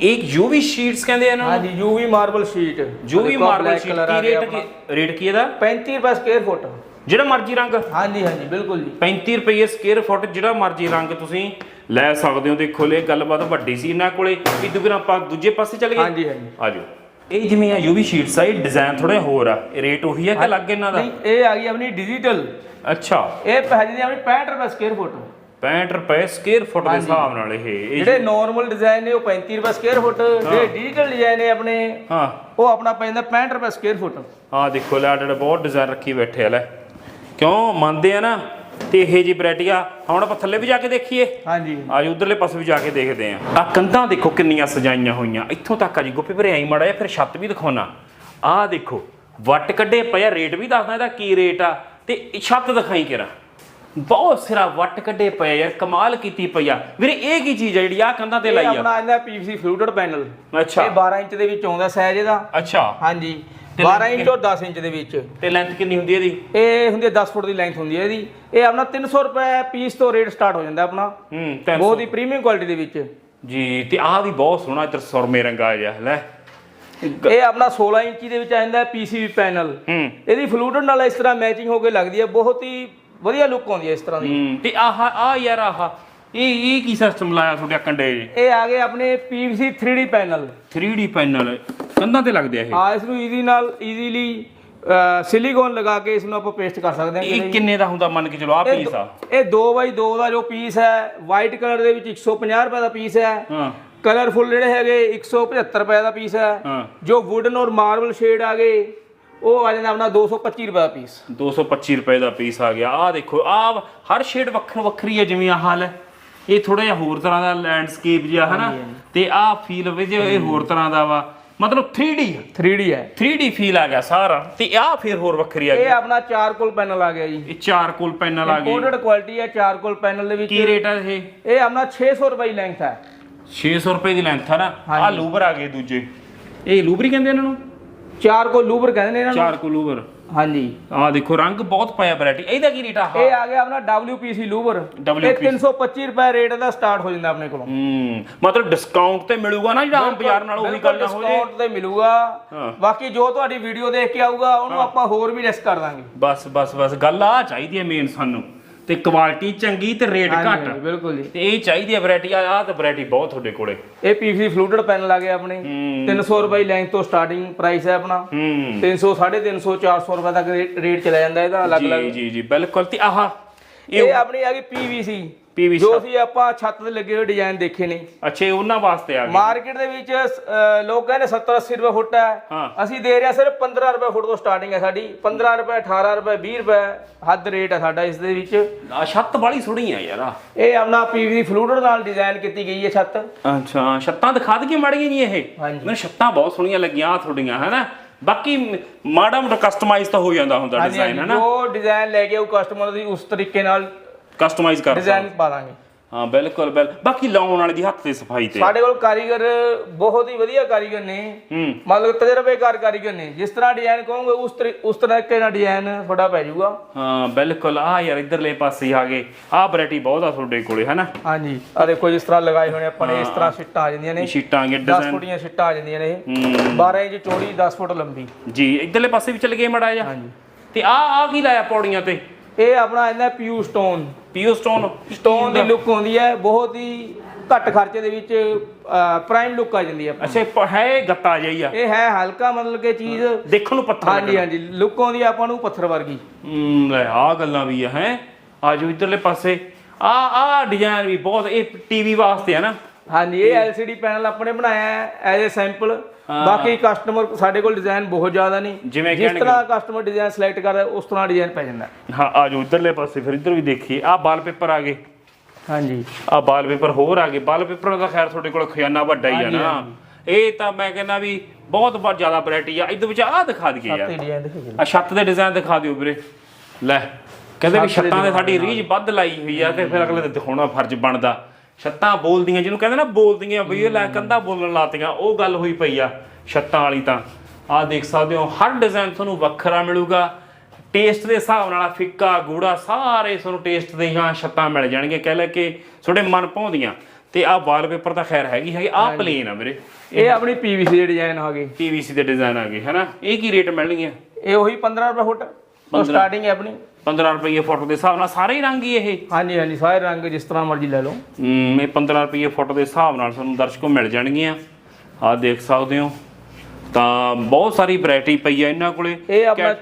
ਇੱਕ ਯੂਵੀ ਸ਼ੀਟਸ ਕਹਿੰਦੇ ਇਹਨਾਂ ਨੂੰ। ਹਾਂਜੀ UV marble sheet UV marble sheet ਕੀ ਰੇਟ ਕੀ ਰੇਟ ਕੀ ਇਹਦਾ? 35 ਰੁਪਏ ਸਕੁਅਰ ਫੁੱਟ ਜਿਹੜਾ ਮਰਜ਼ੀ ਰੰਗ। ਹਾਂਜੀ ਹਾਂਜੀ ਬਿਲਕੁਲ ਜੀ। 35 ਰੁਪਏ ਸਕੁਅਰ ਫੁੱਟ ਜਿਹੜਾ ਮਰਜ਼ੀ ਰੰਗ ਤੁਸੀਂ ਲੈ ਸਕਦੇ ਹੋ। ਦੇਖੋ ਲੈ ਗੱਲਬਾਤ ਵੱਡੀ ਸੀ ਇਹਨਾਂ ਕੋਲੇ। ਇਦੋਂ ਬਿਨਾਂ ਆਪਾਂ ਦੂਜੇ ਪਾਸੇ ਚਲੇ ਗਏ। ਹਾਂਜੀ ਹਾਂਜੀ। ਆਜੋ ਇਹ ਜਿਵੇਂ ਆ ਯੂਵੀ ਸ਼ੀਟਸ ਆ ਇਹ ਡਿਜ਼ਾਈਨ ਥੋੜਾ ਹੋਰ ਆ। ਰੇਟ ਉਹੀ ਆ ਕਿ ਅਲੱਗ ਇਹਨਾਂ ਦਾ? ਨਹੀਂ ਇਹ ਆ ਗਈ ਆਪਣੀ ਡਿਜੀਟਲ ਅੱਛਾ। ਇਹ ਦੀ ਆਪਣੀ 65 ਰੁਪਏ ਸਕੁਅਰ ਫੁੱਟ 65 ਰੁਪਏ ਸਕੁਅਰ ਫੁੱਟ ਦੇ ਹਿਸਾਬ ਨਾਲ ਇਹ ਜਿਹੜੇ ਨਾਰਮਲ ਡਿਜ਼ਾਈਨ ਨੇ ਉਹ 35 ਰੁਪਏ ਸਕੁਅਰ ਫੁੱਟ ਜਿਹੜੇ ਡਿਜੀਟਲ ਡਿਜ਼ਾਈਨ ਨੇ ਆਪਣੇ ਹਾਂ। ਉਹ ਆਪਣਾ ਪੈਂਦਾ 65 ਰੁਪਏ ਸਕੁਅਰ ਫੁੱਟ ਆ ਦੇਖੋ ਲੈ ਜਿਹੜੇ ਬਹੁਤ ਡਿਜ਼ਾਈਨ ਰੱਖੀ ਬੈਠੇ ਆ ਲੈ। ਕਿਉਂ? ਮੰਨਦੇ ਆ ਨਾ ਤੇ ਇਹ ਜੀ ਵੈਰਾਈਟੀ ਆ। ਹੁਣ ਆਪਾਂ ਥੱਲੇ ਵੀ ਜਾ ਕੇ ਦੇਖੀਏ। ਹਾਂਜੀ। ਆਜੋ ਉਧਰਲੇ ਪਾਸੇ ਵੀ ਜਾ ਕੇ ਦੇਖਦੇ ਆ। ਆ ਕੰਧਾਂ ਦੇਖੋ ਕਿੰਨੀਆਂ ਸਜਾਈਆਂ ਹੋਈਆਂ। ਇੱਥੋਂ ਤੱਕ ਆ ਜੀ ਗੁੱਪੀ ਭਰੇ ਆਈ ਮੜਾ ਫਿਰ ਛੱਤ ਵੀ ਦਿਖਾਉਣਾ। ਆਹ ਦੇਖੋ ਵੱਟ ਕੱਢੇ ਪਿਆ ਰੇਟ ਵੀ ਦੱਸਦਾ ਇਹਦਾ ਕੀ ਰੇਟ ਆ। ਤੇ ਛੱਤ ਦਿਖਾਈ ਕਿਰਾ ਬਹੁਤ ਸਿਰਾ ਵੱਟ ਕੱਢੇ ਪਏ ਯਾਰ ਕਮਾਲ ਕੀਤੀ ਪਈ ਆ। ਵੀਰੇ ਇਹ ਕੀ ਚੀਜ਼ ਆ ਜਿਹੜੀ ਆ ਕੰਧਾਂ ਤੇ ਲਾਈ ਆ? ਆਪਣਾ ਇਹਦਾ PVC ਫਲੂਟਡ ਪੈਨਲ ਅੱਛਾ। ਇਹ 12 ਇੰਚ ਦੇ ਵਿੱਚ ਆਉਂਦਾ ਸਾਈਜ਼ ਇਹਦਾ। ਅੱਛਾ। ਹਾਂਜੀ। ਤੇ 12 ਇੰਚ ਔਰ 10 ਇੰਚ ਦੇ ਵਿੱਚ। ਤੇ ਲੈਂਥ ਕਿੰਨੀ ਹੁੰਦੀ ਹੈ ਇਹਦੀ? ਇਹ ਹੁੰਦੀ ਹੈ 10 ਫੁੱਟ ਦੀ ਲੈਂਥ ਹੁੰਦੀ ਹੈ ਇਹਦੀ। ਇਹ ਆਪਣਾ 300 ਰੁਪਏ ਪੀਸ ਤੋਂ ਰੇਟ ਸਟਾਰਟ ਹੋ ਜਾਂਦਾ ਆਪਣਾ। ਹੂੰ। ਬਹੁਤ ਹੀ ਪ੍ਰੀਮੀਅਮ ਕੁਆਲਿਟੀ ਦੇ ਵਿੱਚ। ਜੀ ਤੇ ਆਹ ਵੀ ਬਹੁਤ ਸੋਹਣਾ ਇੱਧਰ ਸੁਰਮੇ ਰੰਗਾ ਜਿਹਾ ਲੈ। ਇਹ ਆਪਣਾ 16 ਇੰਚੀ ਦੇ ਵਿੱਚ ਆ ਜਾਂਦਾ ਪੀਸੀਬੀ ਪੈਨਲ ਹੂੰ। ਇਹਦੀ ਫਲੂਟਡ ਨਾਲ ਇਸ ਤਰ੍ਹਾਂ ਮੈਚਿੰਗ ਹੋ ਕੇ ਲੱਗਦੀ ਹੈ। ਬਹੁਤ ਹੀ ਵਧੀਆ ਲੁੱਕ ਆਉਂਦੀ ਹੈ ਇਸ ਤਰ੍ਹਾਂ ਦੀ। ਹੂੰ। ਤੇ ਆਹ ਆ ਯਾਰ ਆਹ ਇਹ ਇਹ ਕੀ ਸਿਸਟਮ ਲਾਇਆ ਤੁਹਾਡੇ ਕੰਡੇ ਜੀ ਇਹ ਆ ਗਏ ਆਪਣੇ PVC 3D panel. 3D panel. ਕੰਧਾਂ ਤੇ ਲੱਗਦੇ ਆ ਇਹ? ਆ ਇਸ ਨੂੰ ਈਜ਼ੀ ਨਾਲ ਈਜ਼ੀਲੀ ਸਿਲੀਕੋਨ ਲਗਾ ਕੇ ਇਸ ਨੂੰ ਆਪਾਂ ਪੇਸਟ ਕਰ ਸਕਦੇ ਹਾਂ ਇਹ ਕਿੰਨੇ ਦਾ ਹੁੰਦਾ ਮੰਨ ਕੇ ਚਲੋ ਆ ਪੀਸ ਆ। ਇਹ 2x2 ਦਾ ਜੋ ਪੀਸ ਹੈ ਵਾਈਟ ਕਲਰ ਦੇ ਵਿੱਚ 150 ਰੁਪਏ ਦਾ ਪੀਸ ਹੈ। ਹਾਂ। ਕਲਰਫੁਲ ਜਿਹੜੇ ਹੈਗੇ 175 ਰੁਪਏ ਦਾ ਪੀਸ ਹੈ। ਹਾਂ। ਜੋ ਵੁਡਨ ਔਰ ਮਾਰਬਲ ਸ਼ੇਡ ਆ ਗਏ। ਉਹ ਆ ਜਾਂਦਾ ਆਪਣਾ 225 ਰੁਪਏ ਦਾ ਪੀਸ 225 ਰੁਪਏ ਦਾ ਪੀਸ ਆ ਗਿਆ। ਆ ਦੇਖੋ ਆ ਹਰ ਸ਼ੇਡ ਵੱਖਰ ਵੱਖਰੀ ਹੈ ਜਿਵੇਂ ਆਹ ਹਾਲ ਹੈ। ਇਹ ਥੋੜਾ ਜਿਹਾ ਹੋਰ ਤਰ੍ਹਾਂ ਦਾ ਲੈਂਡਸਕੇਪ ਜਿਹਾ ਹਨਾ? ਤੇ ਆ ਫੀਲ ਵਿੱਚ ਇਹ ਹੋਰ ਤਰ੍ਹਾਂ ਦਾ ਵਾ। ਮਤਲਬ 3D ਆ। 3D ਹੈ। 3D ਫੀਲ ਆ ਗਿਆ ਸਾਰਾ। ਤੇ ਆ ਫਿਰ ਹੋਰ ਵੱਖਰੀ ਆ ਗਈ। ਇਹ ਆਪਣਾ ਚਾਰਕੋਲ ਪੈਨਲ ਆ ਗਿਆ ਜੀ। ਇਹ ਚਾਰਕੋਲ ਪੈਨਲ ਆ ਗਏ ਇੰਪੋਰਟਡ ਕੁਆਲਿਟੀ ਹੈ ਚਾਰਕੋਲ ਪੈਨਲ ਦੇ ਵਿੱਚ। ਕੀ ਰੇਟ ਆ ਇਹ? ਇਹ ਆਪਣਾ 600 ਰੁਪਏ ਲੈਂਥ ਹੈ। 600 ਰੁਪਏ ਦੀ ਲੈਂਥ ਆ ਨਾ? ਆ। ਲੂਬਰ ਆ ਗਏ ਦੂਜੇ। ਇਹ ਲੂਬਰ ਹੀ ਕਹਿੰਦੇ ਇਹਨਾਂ ਨੂੰ? ਚਾਰਕੋਲ ਲੂਬਰ ਕਹਿੰਦੇ ਨੇ ਇਹਨਾਂ ਨੂੰ? ਚਾਰਕੋਲ ਲੂਬਰ। ਹਾਂਜੀ। ਆ ਦੇਖੋ ਰੰਗ ਬਹੁਤ ਪਿਆ ਵੈਰਾਈਟੀ ਇਹਦਾ ਕੀ ਰੇਟ ਆ? ਆਹ? ਇਹ ਆ ਗਿਆ ਆਪਣਾ WPC ਲੂਬਰ। ਇਹ WPC 325 ਰੁਪਏ ਰੇਟ ਦਾ ਸਟਾਰਟ ਹੋ ਜਾਂਦਾ ਆਪਣੇ ਕੋਲੋਂ। ਹੂੰ ਮਤਲਬ ਡਿਸਕਾਊਂਟ ਤੇ ਮਿਲੂਗਾ ਨਾ ਜਿਹੜਾ ਆਮ ਬਾਜ਼ਾਰ ਨਾਲ ਉਹੀ ਗੱਲ ਨਾ ਹੋ ਜੇ ਡਿਸਕਾਊਂਟ ਤੇ ਮਿਲੂਗਾ। ਬਾਕੀ ਜੋ ਤੁਹਾਡੀ ਵੀਡੀਓ ਦੇਖ ਕੇ ਆਊਗਾ ਉਹਨੂੰ ਆਪਾਂ ਹੋਰ ਵੀ ਲੈਸ ਕਰ ਦਾਂਗੇ। ਬਸ ਬਸ ਬਸ ਗੱਲ ਆ ਚਾਹੀਦੀ ਹੈ ਮੇਨ ਸਾਨੂੰ। ਤੇ ਕੁਆਲਿਟੀ ਚੰਗੀ ਤੇ ਰੇਟ ਘੱਟ। ਹਾਂਜੀ, ਬਿਲਕੁਲ ਜੀ। ਤੇ ਇਹ ਚਾਹੀਦੀ ਹੈ ਵੈਰਾਈਟੀ ਆ ਆ ਤਾਂ ਵੈਰਾਈਟੀ ਬਹੁਤ ਤੁਹਾਡੇ ਕੋਲੇ। ਇਹ ਪੀਵੀਸੀ ਫਲੂਟਡ ਪੈਨਲ ਆ ਗਏ ਆਪਣੇ। ਹੂੰ। 300 ਰੁਪਏ ਲੈਂਥ ਤੋਂ ਸਟਾਰਟਿੰਗ ਪ੍ਰਾਈਸ ਹੈ ਆਪਣਾ। ਹੂੰ। 300 350 400 ਰੁਪਏ ਤੱਕ ਰੇਟ ਚਲਾ ਜਾਂਦਾ ਇਹਦਾ ਅਲੱਗ-ਅਲੱਗ। ਜੀ ਜੀ ਜੀ ਬਿਲਕੁਲ। ਤੇ ਆਹ ਇਹ ਆਪਣੀ ਆ ਗਈ ਪੀਵੀਸੀ PVC ਜੋ ਅਸੀਂ ਆਪਾਂ ਛੱਤ ਤੇ ਲੱਗੇ ਹੋਏ ਡਿਜ਼ਾਈਨ ਦੇਖੇ ਨੇ। ਅੱਛੇ ਉਹਨਾਂ ਵਾਸਤੇ ਆ ਗਏ ਮਾਰਕੀਟ ਦੇ ਵਿੱਚ ਲੋਕ ਕਹਿੰਦੇ 70 80 ਰੁਪਏ ਫੁੱਟ ਹੈ। ਹਾਂ। ਅਸੀਂ ਦੇ ਰਹੇ ਹਾਂ ਸਿਰਫ 15 ਰੁਪਏ ਫੁੱਟ ਤੋਂ ਸਟਾਰਟਿੰਗ ਹੈ ਸਾਡੀ। 15 ਰੁਪਏ 18 ਰੁਪਏ 20 ਰੁਪਏ ਹੱਦ ਰੇਟ ਹੈ ਸਾਡਾ ਇਸ ਦੇ ਵਿੱਚ। ਆ ਛੱਤ ਬਾਲੀ ਸੋਹਣੀ ਆ ਯਾਰ। ਇਹ ਆਪਣਾ ਪੀਵੀਸੀ ਫਲੂਟਡ ਨਾਲ ਡਿਜ਼ਾਈਨ ਕੀਤੀ ਗਈ ਹੈ ਛੱਤ। ਅੱਛਾ ਛੱਤਾਂ ਦਿਖਾ ਦਈਏ ਮਾੜੀਆਂ ਜੀ ਇਹ। ਮੈਨੂੰ ਛੱਤਾਂ ਬਹੁਤ ਸੋਹਣੀਆਂ ਲੱਗੀਆਂ ਆ ਤੁਹਾਡੀਆਂ ਹੈਨਾ ਬਾਕੀ ਮਾੜਾ ਮੋਟਾ ਕਸਟਮਾਈਜ਼ ਤਾਂ ਹੋ ਜਾਂਦਾ ਹੁੰਦਾ ਡਿਜ਼ਾਈਨ ਹਾਂਜੀ, ਹੈਨਾ ਜੋ ਡਿਜ਼ਾਈਨ ਲੈ ਕੇ ਉਹ ਕਸਟਮਰ ਦੀ ਉਸ ਤਰੀਕੇ ਨਾਲ ਕਸਟਮਾਈਜ਼ ਕਰ ਡਿਜ਼ਾਈਨ ਪਾ ਦਾਂਗੇ। ਹਾਂ ਬਿਲਕੁਲ ਬਿਲ ਬਾਕੀ ਲਾਉਣ ਵਾਲੇ ਦੀ ਹੱਥ ਤੇ ਸਫ਼ਾਈ ਤੇ। ਸਾਡੇ ਕੋਲ ਕਾਰੀਗਰ ਬਹੁਤ ਹੀ ਵਧੀਆ ਕਾਰੀਗਰ ਨੇ। ਮਤਲਬ ਤਜਰਬੇਕਾਰ ਕਾਰੀਗਰ ਨੇ। ਜਿਸ ਤਰ੍ਹਾਂ ਡਿਜ਼ਾਈਨ ਕਹੋਗੇ ਉਸ ਉਸ ਤਰੀਕੇ ਨਾਲ ਡਿਜ਼ਾਈਨ ਤੁਹਾਡਾ ਪੈ ਜਾਊਗਾ। ਹਾਂ ਬਿਲਕੁਲ। ਆ ਯਾਰ ਇਧਰਲੇ ਪਾਸੇ ਆ ਗਏ। ਆ ਵੈਰਾਈਟੀ ਬਹੁਤ ਆ ਤੁਹਾਡੇ ਕੋਲੇ ਹੈਨਾ ਹਾਂਜੀ। ਆ ਦੇਖੋ ਜਿਸ ਤਰ੍ਹਾਂ ਲਗਾਏ ਹੋਣੇ ਆਪਾਂ ਨੇ ਇਸ ਤਰ੍ਹਾਂ ਸ਼ਿੱਟਾਂ ਆ ਜਾਂਦੀਆਂ ਨੇ। ਸ਼ੀਟਾਂ 10 ਡਿਜ਼ਾਈਨ ਫੁੱਟ ਦੀਆਂ ਸ਼ਿੱਟਾਂ ਆ ਜਾਂਦੀਆਂ ਨੇ। ਇਹ ਹੂੰ। 12 ਇੰਚ ਚੌੜੀ 10 ਫੁੱਟ ਲੰਬੀ। ਜੀ ਇਧਰਲੇ ਪਾਸੇ ਵੀ ਚੱਲ ਗਏ ਮੜਾ ਜਾ ਹਾਂਜੀ। ਤੇ ਆ ਆ ਕੀ ਲਾਇਆ ਪੌੜੀਆਂ ਤੇ? ਇਹ ਆਪਣਾ ਇਹਦਾ PU stone PU stone stone ਦੀ ਲੁੱਕ ਹੁੰਦੀ ਹੈ ਬਹੁਤ ਹੀ ਘੱਟ ਖਰਚੇ ਦੇ ਵਿੱਚ ਪ੍ਰਾਈਮ ਲੁੱਕ ਆ ਜਾਂਦੀ ਹੈ। ਅੱਛਾ ਹੈ ਗੱਤਾ ਜਿਹਾ ਆ? ਇਹ ਹੈ ਹਲਕਾ ਮਤਲਬ ਕਿ ਚੀਜ਼। ਦੇਖਣ ਨੂੰ ਪੱਥਰ ਹਾਂਜੀ ਹਾਂਜੀ ਲੁੱਕ ਆਉਂਦੀ ਆਪਾਂ ਨੂੰ ਪੱਥਰ ਵਰਗੀ। ਲੈ ਆ ਗੱਲਾਂ ਵੀ ਆ ਹੈ? ਆਜੋ ਇਧਰਲੇ ਪਾਸੇ। ਆ ਆ ਡਿਜ਼ਾਈਨ ਵੀ ਬਹੁਤ ਇਹ ਟੀਵੀ ਵਾਸਤੇ ਹੈ ਨਾ। ਹਾਂਜੀ ਇਹ LCD ਪੈਨਲ ਆਪਣੇ ਬਣਾਇਆ ਹੈ ਐਜ਼ ਅ ਸੈਂਪਲ ਬਾਕੀ ਕਸਟਮਰ ਸਾਡੇ ਕੋਲ ਡਿਜ਼ਾਈਨ ਬਹੁਤ ਜ਼ਿਆਦਾ ਨਹੀਂ। ਜਿਵੇਂ ਜਿਸ। ਤਰ੍ਹਾਂ ਕਸਟਮਰ ਡਿਜ਼ਾਈਨ ਸਿਲੈਕਟ ਕਰਦਾ ਉਸ ਤਰ੍ਹਾਂ ਡਿਜ਼ਾਈਨ ਪੈ ਜਾਂਦਾ। ਹੈ। ਹਾਂ ਆਜੋ ਇਧਰਲੇ ਪਾਸੇ ਫਿਰ ਇਧਰ ਵੀ ਦੇਖੀਏ। ਆ ਵਾਲਪੇਪਰ ਆ ਗਏ। ਹਾਂਜੀ। ਆ ਵਾਲਪੇਪਰ ਹੋਰ ਆ ਗਏ। ਵਾਲਪੇਪਰ ਦਾ ਖੈਰ ਤੁਹਾਡੇ ਕੋਲ ਖਜ਼ਾਨਾ ਵੱਡਾ ਹੀ ਆ ਨਾ। ਇਹ ਤਾਂ ਮੈਂ ਕਹਿੰਦਾ ਵੀ ਬਹੁਤ ਬਹੁਤ ਜ਼ਿਆਦਾ ਵੈਰਾਈਟੀ ਆ। ਇਹਦੇ ਵਿੱਚ ਆ ਦਿਖਾ ਦਈਏ ਯਾਰ। ਆ ਛੱਤ ਦੇ ਡਿਜ਼ਾਈਨ ਦਿਖਾ ਦਿਓ ਵੀਰੇ। ਲੈ ਕਹਿੰਦੇ ਵੀ ਛੱਤਾਂ ਦੇ ਸਾਡੀ ਰੀਝ ਵੱਧ ਲਾਈ ਹੋਈ ਆ ਤੇ ਫਿਰ ਅਗਲੇ ਤੇ ਦਿਖਾਉਣਾ ਫਰਜ਼ ਬਣਦਾ। ਛੱਤਾਂ ਬੋਲਦੀਆਂ ਜਿਹਨੂੰ ਕਹਿੰਦੇ ਨਾ ਬੋਲਦੀਆਂ ਵੀ ਇਹ ਲੈ ਕੰਧਾਂ ਬੋਲਣ ਲਾਤੀਆਂ ਉਹ ਗੱਲ ਹੋਈ ਪਈ ਆ ਛੱਤਾਂ ਵਾਲੀ ਤਾਂ। ਆ ਦੇਖ ਸਕਦੇ ਹੋ ਹਰ ਡਿਜ਼ਾਈਨ ਤੁਹਾਨੂੰ ਵੱਖਰਾ ਮਿਲੂਗਾ। ਟੇਸਟ ਦੇ ਹਿਸਾਬ ਨਾਲ ਫਿੱਕਾ ਗੂੜਾ ਸਾਰੇ ਤੁਹਾਨੂੰ ਟੇਸਟ ਦੇ ਹਾਂ ਛੱਤਾਂ ਮਿਲ ਜਾਣਗੀਆਂ। ਕਹਿ ਲੈ ਕਿ ਤੁਹਾਡੇ ਮਨ ਭਾਉਂਦੀਆਂ। ਤੇ ਆ ਵਾਲਪੇਪਰ ਤਾਂ ਖੈਰ ਹੈਗੀ ਹੈਗੀ ਆ ਪਲੇਨ ਆ ਵੀਰੇ। ਇਹ ਆਪਣੀ PVC ਦੇ ਡਿਜ਼ਾਈਨ ਆ ਗਏ ਪੀਵੀਸੀ ਦੇ ਡਿਜ਼ਾਈਨ ਆ ਗਏ ਹਨਾ? ਇਹ ਕੀ ਰੇਟ ਮਿਲਣਗੇ ਇਹ ਉਹੀ 15 ਰੁਪਏ ਫੁੱਟ। ਤੋਂ ਸਟਾਰਟਿੰਗ ਹੈ ਆਪਣੀ। 15 ਰੁਪਏ ਫੁੱਟ ਦੇ ਹਿਸਾਬ ਨਾਲ ਸਾਰੇ ਹੀ ਰੰਗ ਹੀ ਇਹ। ਹਾਂਜੀ ਹਾਂਜੀ ਸਾਰੇ ਰੰਗ ਜਿਸ ਤਰ੍ਹਾਂ ਮਰਜ਼ੀ ਲੈ ਲਓ। ਹਮ, ਇਹ 15 ਰੁਪਏ ਫੁੱਟ ਦੇ ਹਿਸਾਬ ਨਾਲ ਤੁਹਾਨੂੰ ਦਰਸ਼ਕੋ ਮਿਲ ਜਾਣਗੀਆਂ। ਆ ਦੇਖ ਸਕਦੇ ਹੋ। ਤਾਂ ਬਹੁਤ ਸਾਰੀ ਵੈਰਾਈਟੀ ਪਈ ਆ ਇਹਨਾਂ ਕੋਲੇ। ਇਹ ਆਪਣਾ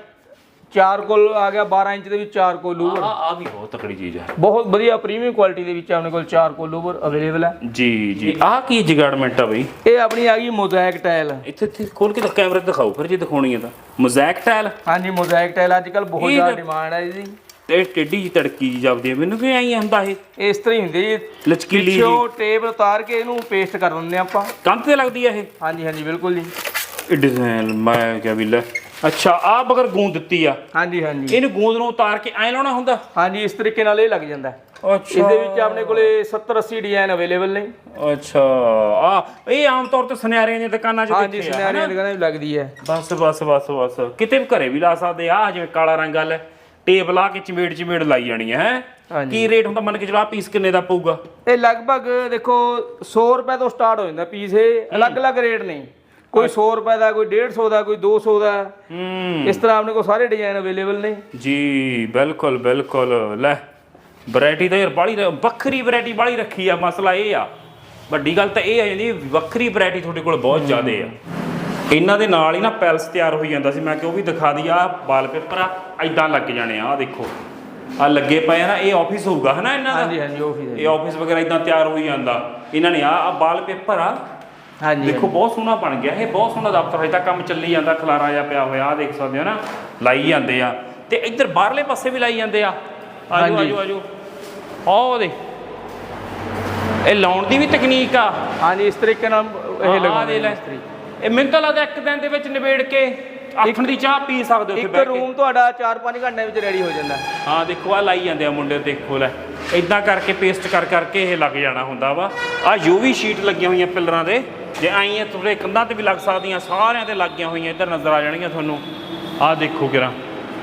ਚਾਰਕੋਲ ਆ ਗਿਆ 12 ਇੰਚ ਦੇ ਵਿੱਚ ਚਾਰਕੋਲ ਆ ਲੂਵਰ ਆ ਵੀ ਬਹੁਤ ਤਕੜੀ ਚੀਜ਼ ਆ ਬਹੁਤ ਵਧੀਆ ਪ੍ਰੀਮੀਅਮ ਕੁਆਲਿਟੀ ਦੇ ਵਿੱਚ ਆਪਣੇ ਕੋਲ ਚਾਰਕੋਲ ਲੂਵਰ ਅਵੇਲੇਬਲ ਹੈ। ਜੀ ਜੀ। ਆ ਕੀ ਜਗਾੜਮੈਂਟ ਆ ਬਈ? ਇਹ ਆਪਣੀ ਆ ਗਈ ਮੋਜ਼ੈਕ ਟਾਇਲ ਇੱਥੇ ਇੱਥੇ ਖੋਲ ਕੇ ਤਾਂ ਕੈਮਰੇ ਦਿਖਾਓ ਫਿਰ ਜੇ ਦਿਖਾਉਣੀ ਹੈ ਤਾਂ। ਮੋਜ਼ੈਕ ਟਾਇਲ ਹਾਂਜੀ ਮੋਜ਼ੈਕ ਟਾਇਲ ਅੱਜ ਕੱਲ ਬਹੁਤ ਜ਼ਿਆਦਾ ਡਿਮਾਂਡ ਹੈ ਇਹਦੀ ਤੇ ਟੇਢੀ ਜੀ ਤੜਕੀ ਜੀ ਜਾਪਦੀ ਹੈ। ਮੈਨੂੰ ਕੀ ਆਈ ਹੁੰਦਾ ਇਹ? ਇਸ ਤਰ੍ਹਾਂ ਹੀ ਹੁੰਦੀ ਜੀ ਲਚਕੀਲੀ ਜੀ। ਪਿੱਛੋਂ ਟੇਪ ਉਤਾਰ ਕੇ ਇਹਨੂੰ ਪੇਸਟ ਕਰ ਦਿੰਦੇ ਆਪਾਂ। ਕੰਧ ਤੇ ਲੱਗਦੀ ਆ ਇਹ? ਹਾਂਜੀ ਹਾਂਜੀ ਬਿਲਕੁਲ ਜੀ। ਇਹ ਡਿਜ਼ਾਈਨ ਮੈਂ ਕਿਹਾ ਵੀ ਲੈ। ਅੱਛਾ ਆ ਬਗਰ ਗੂੰਦ ਦਿੱਤੀ ਆ। ਹਾਂਜੀ ਹਾਂਜੀ। ਇਹਨੂੰ ਗੂੰਦ ਨੂੰ ਉਤਾਰ ਕੇ ਐ ਲਾਉਣਾ ਹੁੰਦਾ? ਹਾਂਜੀ ਇਸ ਤਰੀਕੇ ਨਾਲ ਇਹ ਲੱਗ ਜਾਂਦਾ। ਹੈ। ਅੱਛਾ। ਇਸ ਦੇ ਵਿੱਚ ਆਪਣੇ ਕੋਲੇ 70 80 ਡਿਜ਼ਾਈਨ ਅਵੇਲੇਬਲ ਨੇ। ਅੱਛਾ ਆ ਇਹ ਆਮ ਤੌਰ ਤੇ ਸੁਨਿਆਰਿਆਂ ਦੀਆਂ ਦੁਕਾਨਾਂ 'ਚ ਹਾਂਜੀ ਦੇਖੇ ਆ ਸਿਨੈਰੀਓ ਦੁਕਾਨਾਂ ਵੀ ਲੱਗਦੀ ਹੈ। ਬਸ ਬਸ ਬਸ ਬਸ। ਕਿਤੇ ਵੀ ਘਰੇ ਵੀ ਲਾ ਸਕਦੇ ਆ ਜਿਵੇਂ ਕਾਲਾ ਰੰਗ ਵਾਲਾ ਹੈ, ਟੇਪ ਲਾ ਕੇ ਚਮੇੜ ਚਮੇੜ ਲਾਈ ਜਾਣੀ ਹੈ ਹੈਂ? ਹਾਂਜੀ। ਕੀ ਰੇਟ ਹੁੰਦਾ? ਮੰਨ ਕੇ ਚਲੋ ਪੀਸ ਕਿੰਨੇ ਦਾ ਪਊਗਾ? ਇਹ ਲਗਭਗ ਦੇਖੋ 100 ਰੁਪਏ ਤੋਂ ਸਟਾਰਟ ਹੋ ਜਾਂਦਾ ਪੀਸ ਇਹ ਅਲੱਗ-ਅਲੱਗ ਰੇਟ ਨਹੀਂ ਕੋਈ 100 ਰੁਪਏ ਦਾ ਕੋਈ 150 ਦਾ ਕੋਈ 200 ਦਾ। ਹੂੰ। ਇਸ ਤਰ੍ਹਾਂ ਆਪਣੇ ਕੋਲ ਸਾਰੇ ਡਿਜ਼ਾਈਨ ਅਵੇਲੇਬਲ ਨੇ। ਜੀ ਬਿਲਕੁਲ ਬਿਲਕੁਲ। ਲੈ ਵੈਰਾਈਟੀ ਤਾਂ ਯਾਰ ਬਾਲੀ ਵੱਖਰੀ ਵੈਰਾਈਟੀ ਬਾਲੀ ਰੱਖੀ ਆ ਮਸਲਾ ਇਹ ਆ। ਵੱਡੀ ਗੱਲ ਤਾਂ ਇਹ ਆ ਜਾਂਦੀ ਵੱਖਰੀ ਵੈਰਾਈਟੀ ਤੁਹਾਡੇ ਕੋਲ ਬਹੁਤ ਜ਼ਿਆਦੇ ਆ। ਇਹਨਾਂ ਦੇ ਨਾਲ ਹੀ ਨਾ ਪੈਲਸ ਤਿਆਰ ਹੋਈ ਜਾਂਦਾ ਸੀ। ਮੈਂ ਕਿ ਉਹ ਵੀ ਦਿਖਾ ਦੀ ਆ ਵਾਲ ਪੇਪਰ ਆ ਐਦਾਂ ਲੱਗ ਜਾਣੇ ਆ ਆਹ ਦੇਖੋ। ਆ ਲੱਗੇ ਪਏ ਆ ਨਾ ਇਹ ਆਫਿਸ ਹੋਊਗਾ ਹਨਾ ਇਹਨਾਂ ਦਾ? ਹਾਂਜੀ ਹਾਂਜੀ ਆਫਿਸ ਇਹ ਆਫਿਸ ਵਗੈਰਾ ਇਦਾਂ ਤਿਆਰ ਹੋਈ ਜਾਂਦਾ। ਇਹਨਾਂ ਨੇ ਆ ਆ ਵਾਲ ਪੇਪਰ ਆ ਹਾਂਜੀ ਦੇਖੋ ਬਹੁਤ ਸੋਹਣਾ ਬਣ ਗਿਆ। ਇਹ ਬਹੁਤ ਸੋਹਣਾ ਦਫ਼ਤਰ ਹਜੇ ਤੱਕ ਕੰਮ ਚੱਲੀ ਜਾਂਦਾ ਖਲਾਰਾ ਜਿਹਾ ਪਿਆ ਹੋਇਆ ਆ ਦੇਖ ਸਕਦੇ ਹੋ ਨਾ ਲਾਈ ਜਾਂਦੇ ਆ। ਤੇ ਇੱਧਰ ਬਾਹਰਲੇ ਪਾਸੇ ਵੀ ਲਾਈ ਜਾਂਦੇ ਆ। ਆਜੋ। ਆਜੋ ਆਜੋ। ਆਹ ਦੇ ਇਹ ਲਾਉਣ ਦੀ ਵੀ ਤਕਨੀਕ ਆ। ਹਾਂਜੀ ਇਸ ਤਰੀਕੇ ਨਾਲ ਇਹ ਲਗਾਉਂਦੇ ਮਿਸਤਰੀ। ਇਹ ਮੈਨੂੰ ਤਾਂ ਲੱਗਦਾ ਇੱਕ ਦਿਨ ਦੇ ਵਿੱਚ ਨਿਬੇੜ ਕੇ ਆਥਣ ਦੀ ਚਾਹ ਪੀ ਸਕਦੇ ਹੋ ਉੱਥੇ ਇੱਕ ਬੈਠ ਕੇ। ਰੂਮ ਤੁਹਾਡਾ 4-5 ਘੰਟੇ ਵਿੱਚ ਰੈਡੀ ਹੋ ਜਾਂਦਾ। ਹਾਂ ਦੇਖੋ ਆ ਲਾਈ ਜਾਂਦੇ ਆ ਮੁੰਡੇ ਦੇਖੋ ਲੈ। ਇਦਾਂ ਕਰਕੇ ਪੇਸਟ ਕਰ ਕਰਕੇ ਇਹ ਲੱਗ ਜਾਣਾ ਹੁੰਦਾ ਵਾ। ਆ ਯੂਵੀ ਸ਼ੀਟ ਲੱਗੀਆਂ ਹੋਈਆਂ ਪਿਲਰਾਂ ਦੇ। ਜੇ ਆਈਆਂ ਤੁਹਾਡੇ ਕੰਧਾਂ ਤੇ ਵੀ ਲੱਗ ਸਕਦੀਆਂ ਸਾਰਿਆਂ ਤੇ ਲੱਗੀਆਂ ਹੋਈਆਂ ਇੱਧਰ ਨਜ਼ਰ ਆ ਜਾਣਗੀਆਂ ਤੁਹਾਨੂੰ। ਆ ਦੇਖੋ ਕਿਰਾ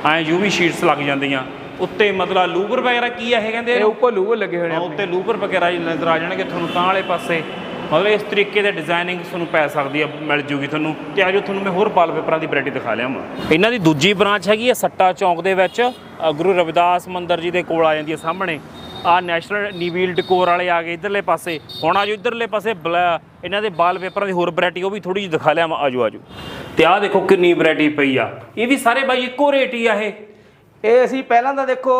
ਐ ਯੂਵੀ ਸ਼ੀਟਸ ਲੱਗ ਜਾਂਦੀਆਂ। ਉੱਤੇ ਮਤਲਬ ਲੂਬਰ ਵਗੈਰਾ ਕੀ ਆ ਇਹ ਕਹਿੰਦੇ ਇਹ? ਉੱਪਰ ਲੂਵਰ ਲੱਗੇ ਹੋਏ ਨੇ ਹਾਂ, ਉੱਤੇ ਲੂਬਰ ਵਗੈਰਾ ਨਜ਼ਰ ਆ ਜਾਣਗੇ ਤੁਹਾਨੂੰ ਤਾਂ ਵਾਲੇ ਪਾਸੇ। ਮਤਲਬ ਇਸ ਤਰੀਕੇ ਦੇ ਡਿਜ਼ਾਈਨਿੰਗ ਤੁਹਾਨੂੰ ਪੈ ਸਕਦੀ ਹੈ ਮਿਲ ਜੂਗੀ ਤੁਹਾਨੂੰ। ਤੇ ਆਜੋ ਤੁਹਾਨੂੰ ਮੈਂ ਹੋਰ ਵਾਲ ਪੇਪਰਾਂ ਦੀ ਵੈਰਾਈਟੀ ਦਿਖਾ ਲਿਆਵਾਂ ਇਹਨਾਂ ਦੀ ਦੂਜੀ ਬ੍ਰਾਂਚ ਹੈਗੀ ਹੈ ਸੱਟਾ ਚੌਂਕ ਦੇ ਵਿੱਚ। ਗੁਰੂ ਰਵਿਦਾਸ ਮੰਦਿਰ ਜੀ ਦੇ ਕੋਲ ਆ ਜਾਂਦੀ ਹੈ ਸਾਹਮਣੇ। ਆ ਨੈਸ਼ਨਲ ਨੀਵੀਲ ਡਿਕੋਰ ਵਾਲੇ ਆ ਗਏ ਇਧਰਲੇ ਪਾਸੇ। ਹੁਣ ਆਜੋ ਇਧਰਲੇ ਪਾਸੇ, ਬਲਾ- ਇਹਨਾਂ ਦੇ ਵਾਲਪੇਪਰਾਂ ਦੀ ਹੋਰ ਵੈਰਾਈਟੀ, ਉਹ ਵੀ ਥੋੜੀ ਜਿਹੀ ਦਿਖਾ ਲਿਆਵਾਂ ਆਜੋ ਆਜੋ। ਤੇ ਆਹ ਦੇਖੋ ਕਿੰਨੀ ਵੈਰਾਈਟੀ ਪਈ ਆ। ਇਹ ਵੀ ਸਾਰੇ ਬਾਈ ਇੱਕੋ ਰੇਟ ਹੀ ਆ ਇਹ। ਇਹ ਅਸੀਂ ਪਹਿਲਾਂ ਤਾਂ ਦੇਖੋ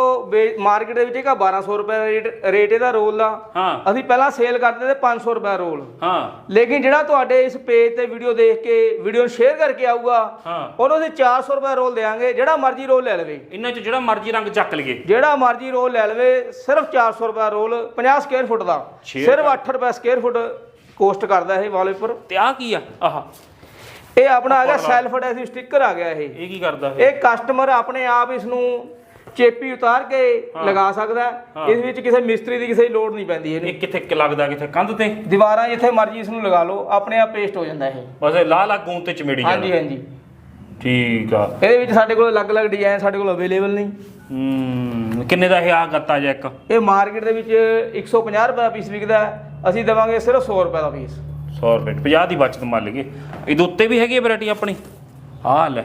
ਮਾਰਕੀਟ ਦੇ ਵਿੱਚ ਹੈਗਾ 1200 ਰੁਪਏ ਦਾ ਰੇਟ ਰੇਟ ਇਹਦਾ ਰੋਲ ਦਾ ਹਾਂ। ਅਸੀਂ ਪਹਿਲਾਂ ਸੇਲ ਕਰਦੇ ਤੇ 500 ਰੁਪਏ ਰੋਲ। ਹਾਂ। ਲੇਕਿਨ ਜਿਹੜਾ ਤੁਹਾਡੇ ਇਸ ਪੇਜ ਤੇ ਵੀਡੀਓ ਦੇਖ ਕੇ ਵੀਡੀਓ ਨੂੰ ਸ਼ੇਅਰ ਕਰਕੇ ਆਊਗਾ ਹਾਂ। ਉਹਨੂੰ ਅਸੀਂ 400 ਰੁਪਏ ਰੋਲ ਦੇਵਾਂਗੇ ਜਿਹੜਾ ਮਰਜ਼ੀ ਰੋਲ ਲੈ ਲਵੇ। ਇਹਨਾਂ 'ਚ ਜਿਹੜਾ ਮਰਜ਼ੀ ਰੰਗ ਚੱਕ ਲਈਏ। ਜਿਹੜਾ ਮਰਜ਼ੀ ਰੋਲ ਲੈ ਲਵੇ ਸਿਰਫ 400 ਰੁਪਏ ਰੋਲ 50 ਸਕੁਅਰ ਫੁੱਟ ਦਾ। ਸਿਰਫ 8 ਰੁਪਏ ਸਕੁਅਰ ਫੁੱਟ ਕੋਸਟ ਕਰਦਾ ਇਹ ਵਾਲਪੇਪਰ ਤੇ ਆਹ ਕੀ ਆ? ਆਹ। ਇਹ ਆਪਣਾ ਆ ਗਿਆ ਸੈਲਫ ਅਡੈਸਿਵ ਸਟicker ਆ ਗਿਆ ਇਹ। ਇਹ ਕੀ ਕਰਦਾ ਇਹ? ਇਹ ਕਸਟਮਰ ਆਪਣੇ ਆਪ ਇਸ ਨੂੰ ਚੇਪੀ ਉਤਾਰ ਕੇ ਲਗਾ ਸਕਦਾ ਹੈ। ਇਸ ਵਿੱਚ ਕਿਸੇ ਮਿਸਤਰੀ ਦੀ ਕਿਸੇ ਦੀ ਲੋੜ ਨਹੀਂ ਪੈਂਦੀ ਇਹਨੂੰ। ਇਹ ਕਿੱਥੇ ਕਿ ਲੱਗਦਾ ਕਿੱਥੇ ਕੰਧ ਤੇ? ਦੀਵਾਰਾਂ ਜਿੱਥੇ ਮਰਜ਼ੀ ਇਸ ਨੂੰ ਲਗਾ ਲਓ ਆਪਣੇ ਆਪ ਪੇਸਟ ਹੋ ਜਾਂਦਾ ਇਹ। ਬਸ ਇਹ ਲਾ ਲਾ ਗੂੰ ਤੇ ਚਮੇੜੀ ਹਾਂਜੀ ਜਾਣਾ ਹਾਂਜੀ। ਠੀਕ ਆ। ਇਹਦੇ ਵਿੱਚ ਸਾਡੇ ਕੋਲ ਅਲੱਗ-ਅਲੱਗ ਡਿਜ਼ਾਈਨ ਸਾਡੇ ਕੋਲ ਅਵੇਲੇਬਲ ਨਹੀਂ ਹੂੰ ਕਿੰਨੇ ਦਾ ਇਹ ਆ ਗੱਤਾ ਜਿਹਾ ਇੱਕ? ਇਹ ਮਾਰਕੀਟ ਦੇ ਵਿੱਚ 150 ਰੁਪਏ ਪੀਸ ਵਿਕਦਾ ਹੈ। ਅਸੀਂ ਦੇਵਾਂਗੇ ਸਿਰਫ 100 ਰੁਪਏ ਦਾ ਪੀਸ 100 ਰੁਪਏ 50 ਦੀ ਬਚਤ ਮੰਨ ਲਈਏ। ਇਹਦੇ ਉੱਤੇ ਵੀ ਹੈਗੀ ਵੈਰਾਈਟੀ ਆਪਣੀ? ਆਹ ਲੈ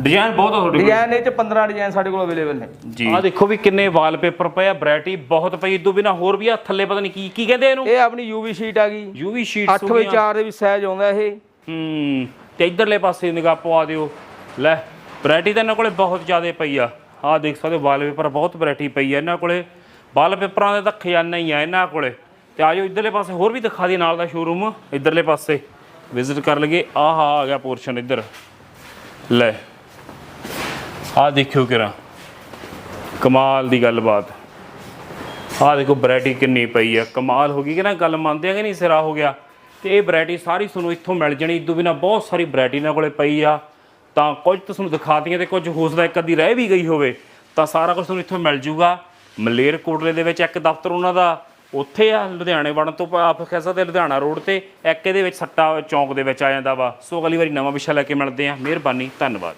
ਡਿਜ਼ਾਈਨ ਬਹੁਤ ਆ ਤੁਹਾਡੇ ਕੋਲ। ਡਿਜ਼ਾਈਨ ਇਹ ਚ 15 ਡਿਜ਼ਾਈਨ ਸਾਡੇ ਕੋਲ ਅਵੇਲੇਬਲ ਨੇ। ਜੀ। ਆਹ ਦੇਖੋ ਵੀ ਕਿੰਨੇ ਵਾਲਪੇਪਰ ਪਏ ਆ ਵੈਰਾਈਟੀ ਬਹੁਤ ਪਈ। ਇਦੋਂ ਬਿਨਾ ਹੋਰ ਵੀ ਆ ਥੱਲੇ ਪਤਾ ਨਹੀਂ ਕੀ ਕੀ ਕਹਿੰਦੇ ਇਹਨੂੰ? ਇਹ ਆਪਣੀ ਯੂਵੀ ਸ਼ੀਟ ਆ ਗਈ। ਯੂਵੀ ਸ਼ੀਟਸ 8 ਵਿੱਚ 4 ਦੇ ਵਿੱਚ ਸਾਈਜ਼ ਆਉਂਦਾ ਇਹ। ਹੂੰ ਤੇ ਇਧਰਲੇ ਪਾਸੇ ਨਿਗਾਹ ਪਵਾ ਦਿਓ। ਲੈ ਵੈਰਾਈਟੀ ਤਾਂ ਇਹਨਾਂ ਕੋਲੇ ਬਹੁਤ ਜ਼ਿਆਦਾ ਪਈ ਆ। ਆਹ ਦੇਖ ਸਕਦੇ ਵਾਲਪੇਪਰ ਬਹੁਤ ਵੈਰਾਈਟੀ ਪਈ ਆ ਇਹਨਾਂ ਕੋਲੇ। ਵਾਲਪੇਪਰਾਂ ਦੇ ਤਾਂ ਖਜ਼ਾਨਾ ਹੀ ਆ ਇਹਨਾਂ ਕੋਲੇ। ਤੇ ਆਜੋ ਇਧਰਲੇ ਪਾਸੇ, ਹੋਰ ਵੀ ਦਿਖਾ ਦੀ ਨਾਲ ਦਾ ਸ਼ੋਰੂਮ ਇਧਰਲੇ ਪਾਸੇ ਵਿਜ਼ਿਟ ਕਰ ਲਈਏ। ਆਹ, ਆ ਗਿਆ ਪੋਰਸ਼ਨ ਇੱਧਰ। ਲੈ, ਆਹ ਦੇਖਿਓ ਕਿਰਾ ਕਮਾਲ ਦੀ ਗੱਲਬਾਤ। ਆਹ ਦੇਖੋ ਵੈਰਾਈਟੀ ਕਿੰਨੀ ਪਈ ਆ। ਕਮਾਲ ਹੋ ਗਈ ਕਿ ਨਾ, ਗੱਲ ਮੰਨਦੇ ਆ ਕਿ ਨਹੀਂ, ਸਿਰਾ ਹੋ ਗਿਆ। ਤੇ ਇਹ ਵੈਰਾਈਟੀ ਸਾਰੀ ਤੁਹਾਨੂੰ ਇੱਥੋਂ ਮਿਲ ਜਣੀ। ਇਦੋਂ ਬਿਨਾ ਬਹੁਤ ਸਾਰੀ ਵੈਰਾਈਟੀ ਇਹਨਾਂ ਕੋਲੇ ਪਈ ਆ। ਤਾਂ ਕੁਝ ਤੁਹਾਨੂੰ ਦਿਖਾਤੀਆਂ ਤੇ ਕੁਝ ਹੋ ਸਕਦਾ ਇੱਕ ਅੱਧੀ ਰਹਿ ਵੀ ਗਈ ਹੋਵੇ। ਤਾਂ ਸਾਰਾ ਕੁਝ ਤੁਹਾਨੂੰ ਇੱਥੋਂ ਮਿਲ ਜੂਗਾ ਮਲੇਰਕੋਟਲੇ ਦੇ ਵਿੱਚ ਇੱਕ ਦਫ਼ਤਰ ਉਹਨਾਂ ਦਾ। ਉੱਥੇ ਆ, ਲੁਧਿਆਣੇ ਵੜਨ ਤੋਂ ਆਪ ਕਹਿ ਸਕਦੇ ਲੁਧਿਆਣਾ ਰੋਡ ਤੇ, ਐਕੇ ਦੇ ਵਿੱਚ ਸੱਟਾ ਚੌਂਕ ਦੇ ਵਿੱਚ ਆ ਜਾਂਦਾ ਵਾ। ਸੋ ਅਗਲੀ ਵਾਰੀ ਨਵਾਂ ਵਿਸ਼ਾ ਲੈ ਕੇ ਮਿਲਦੇ ਆ ਮਿਹਰਬਾਨੀ, ਧੰਨਵਾਦ।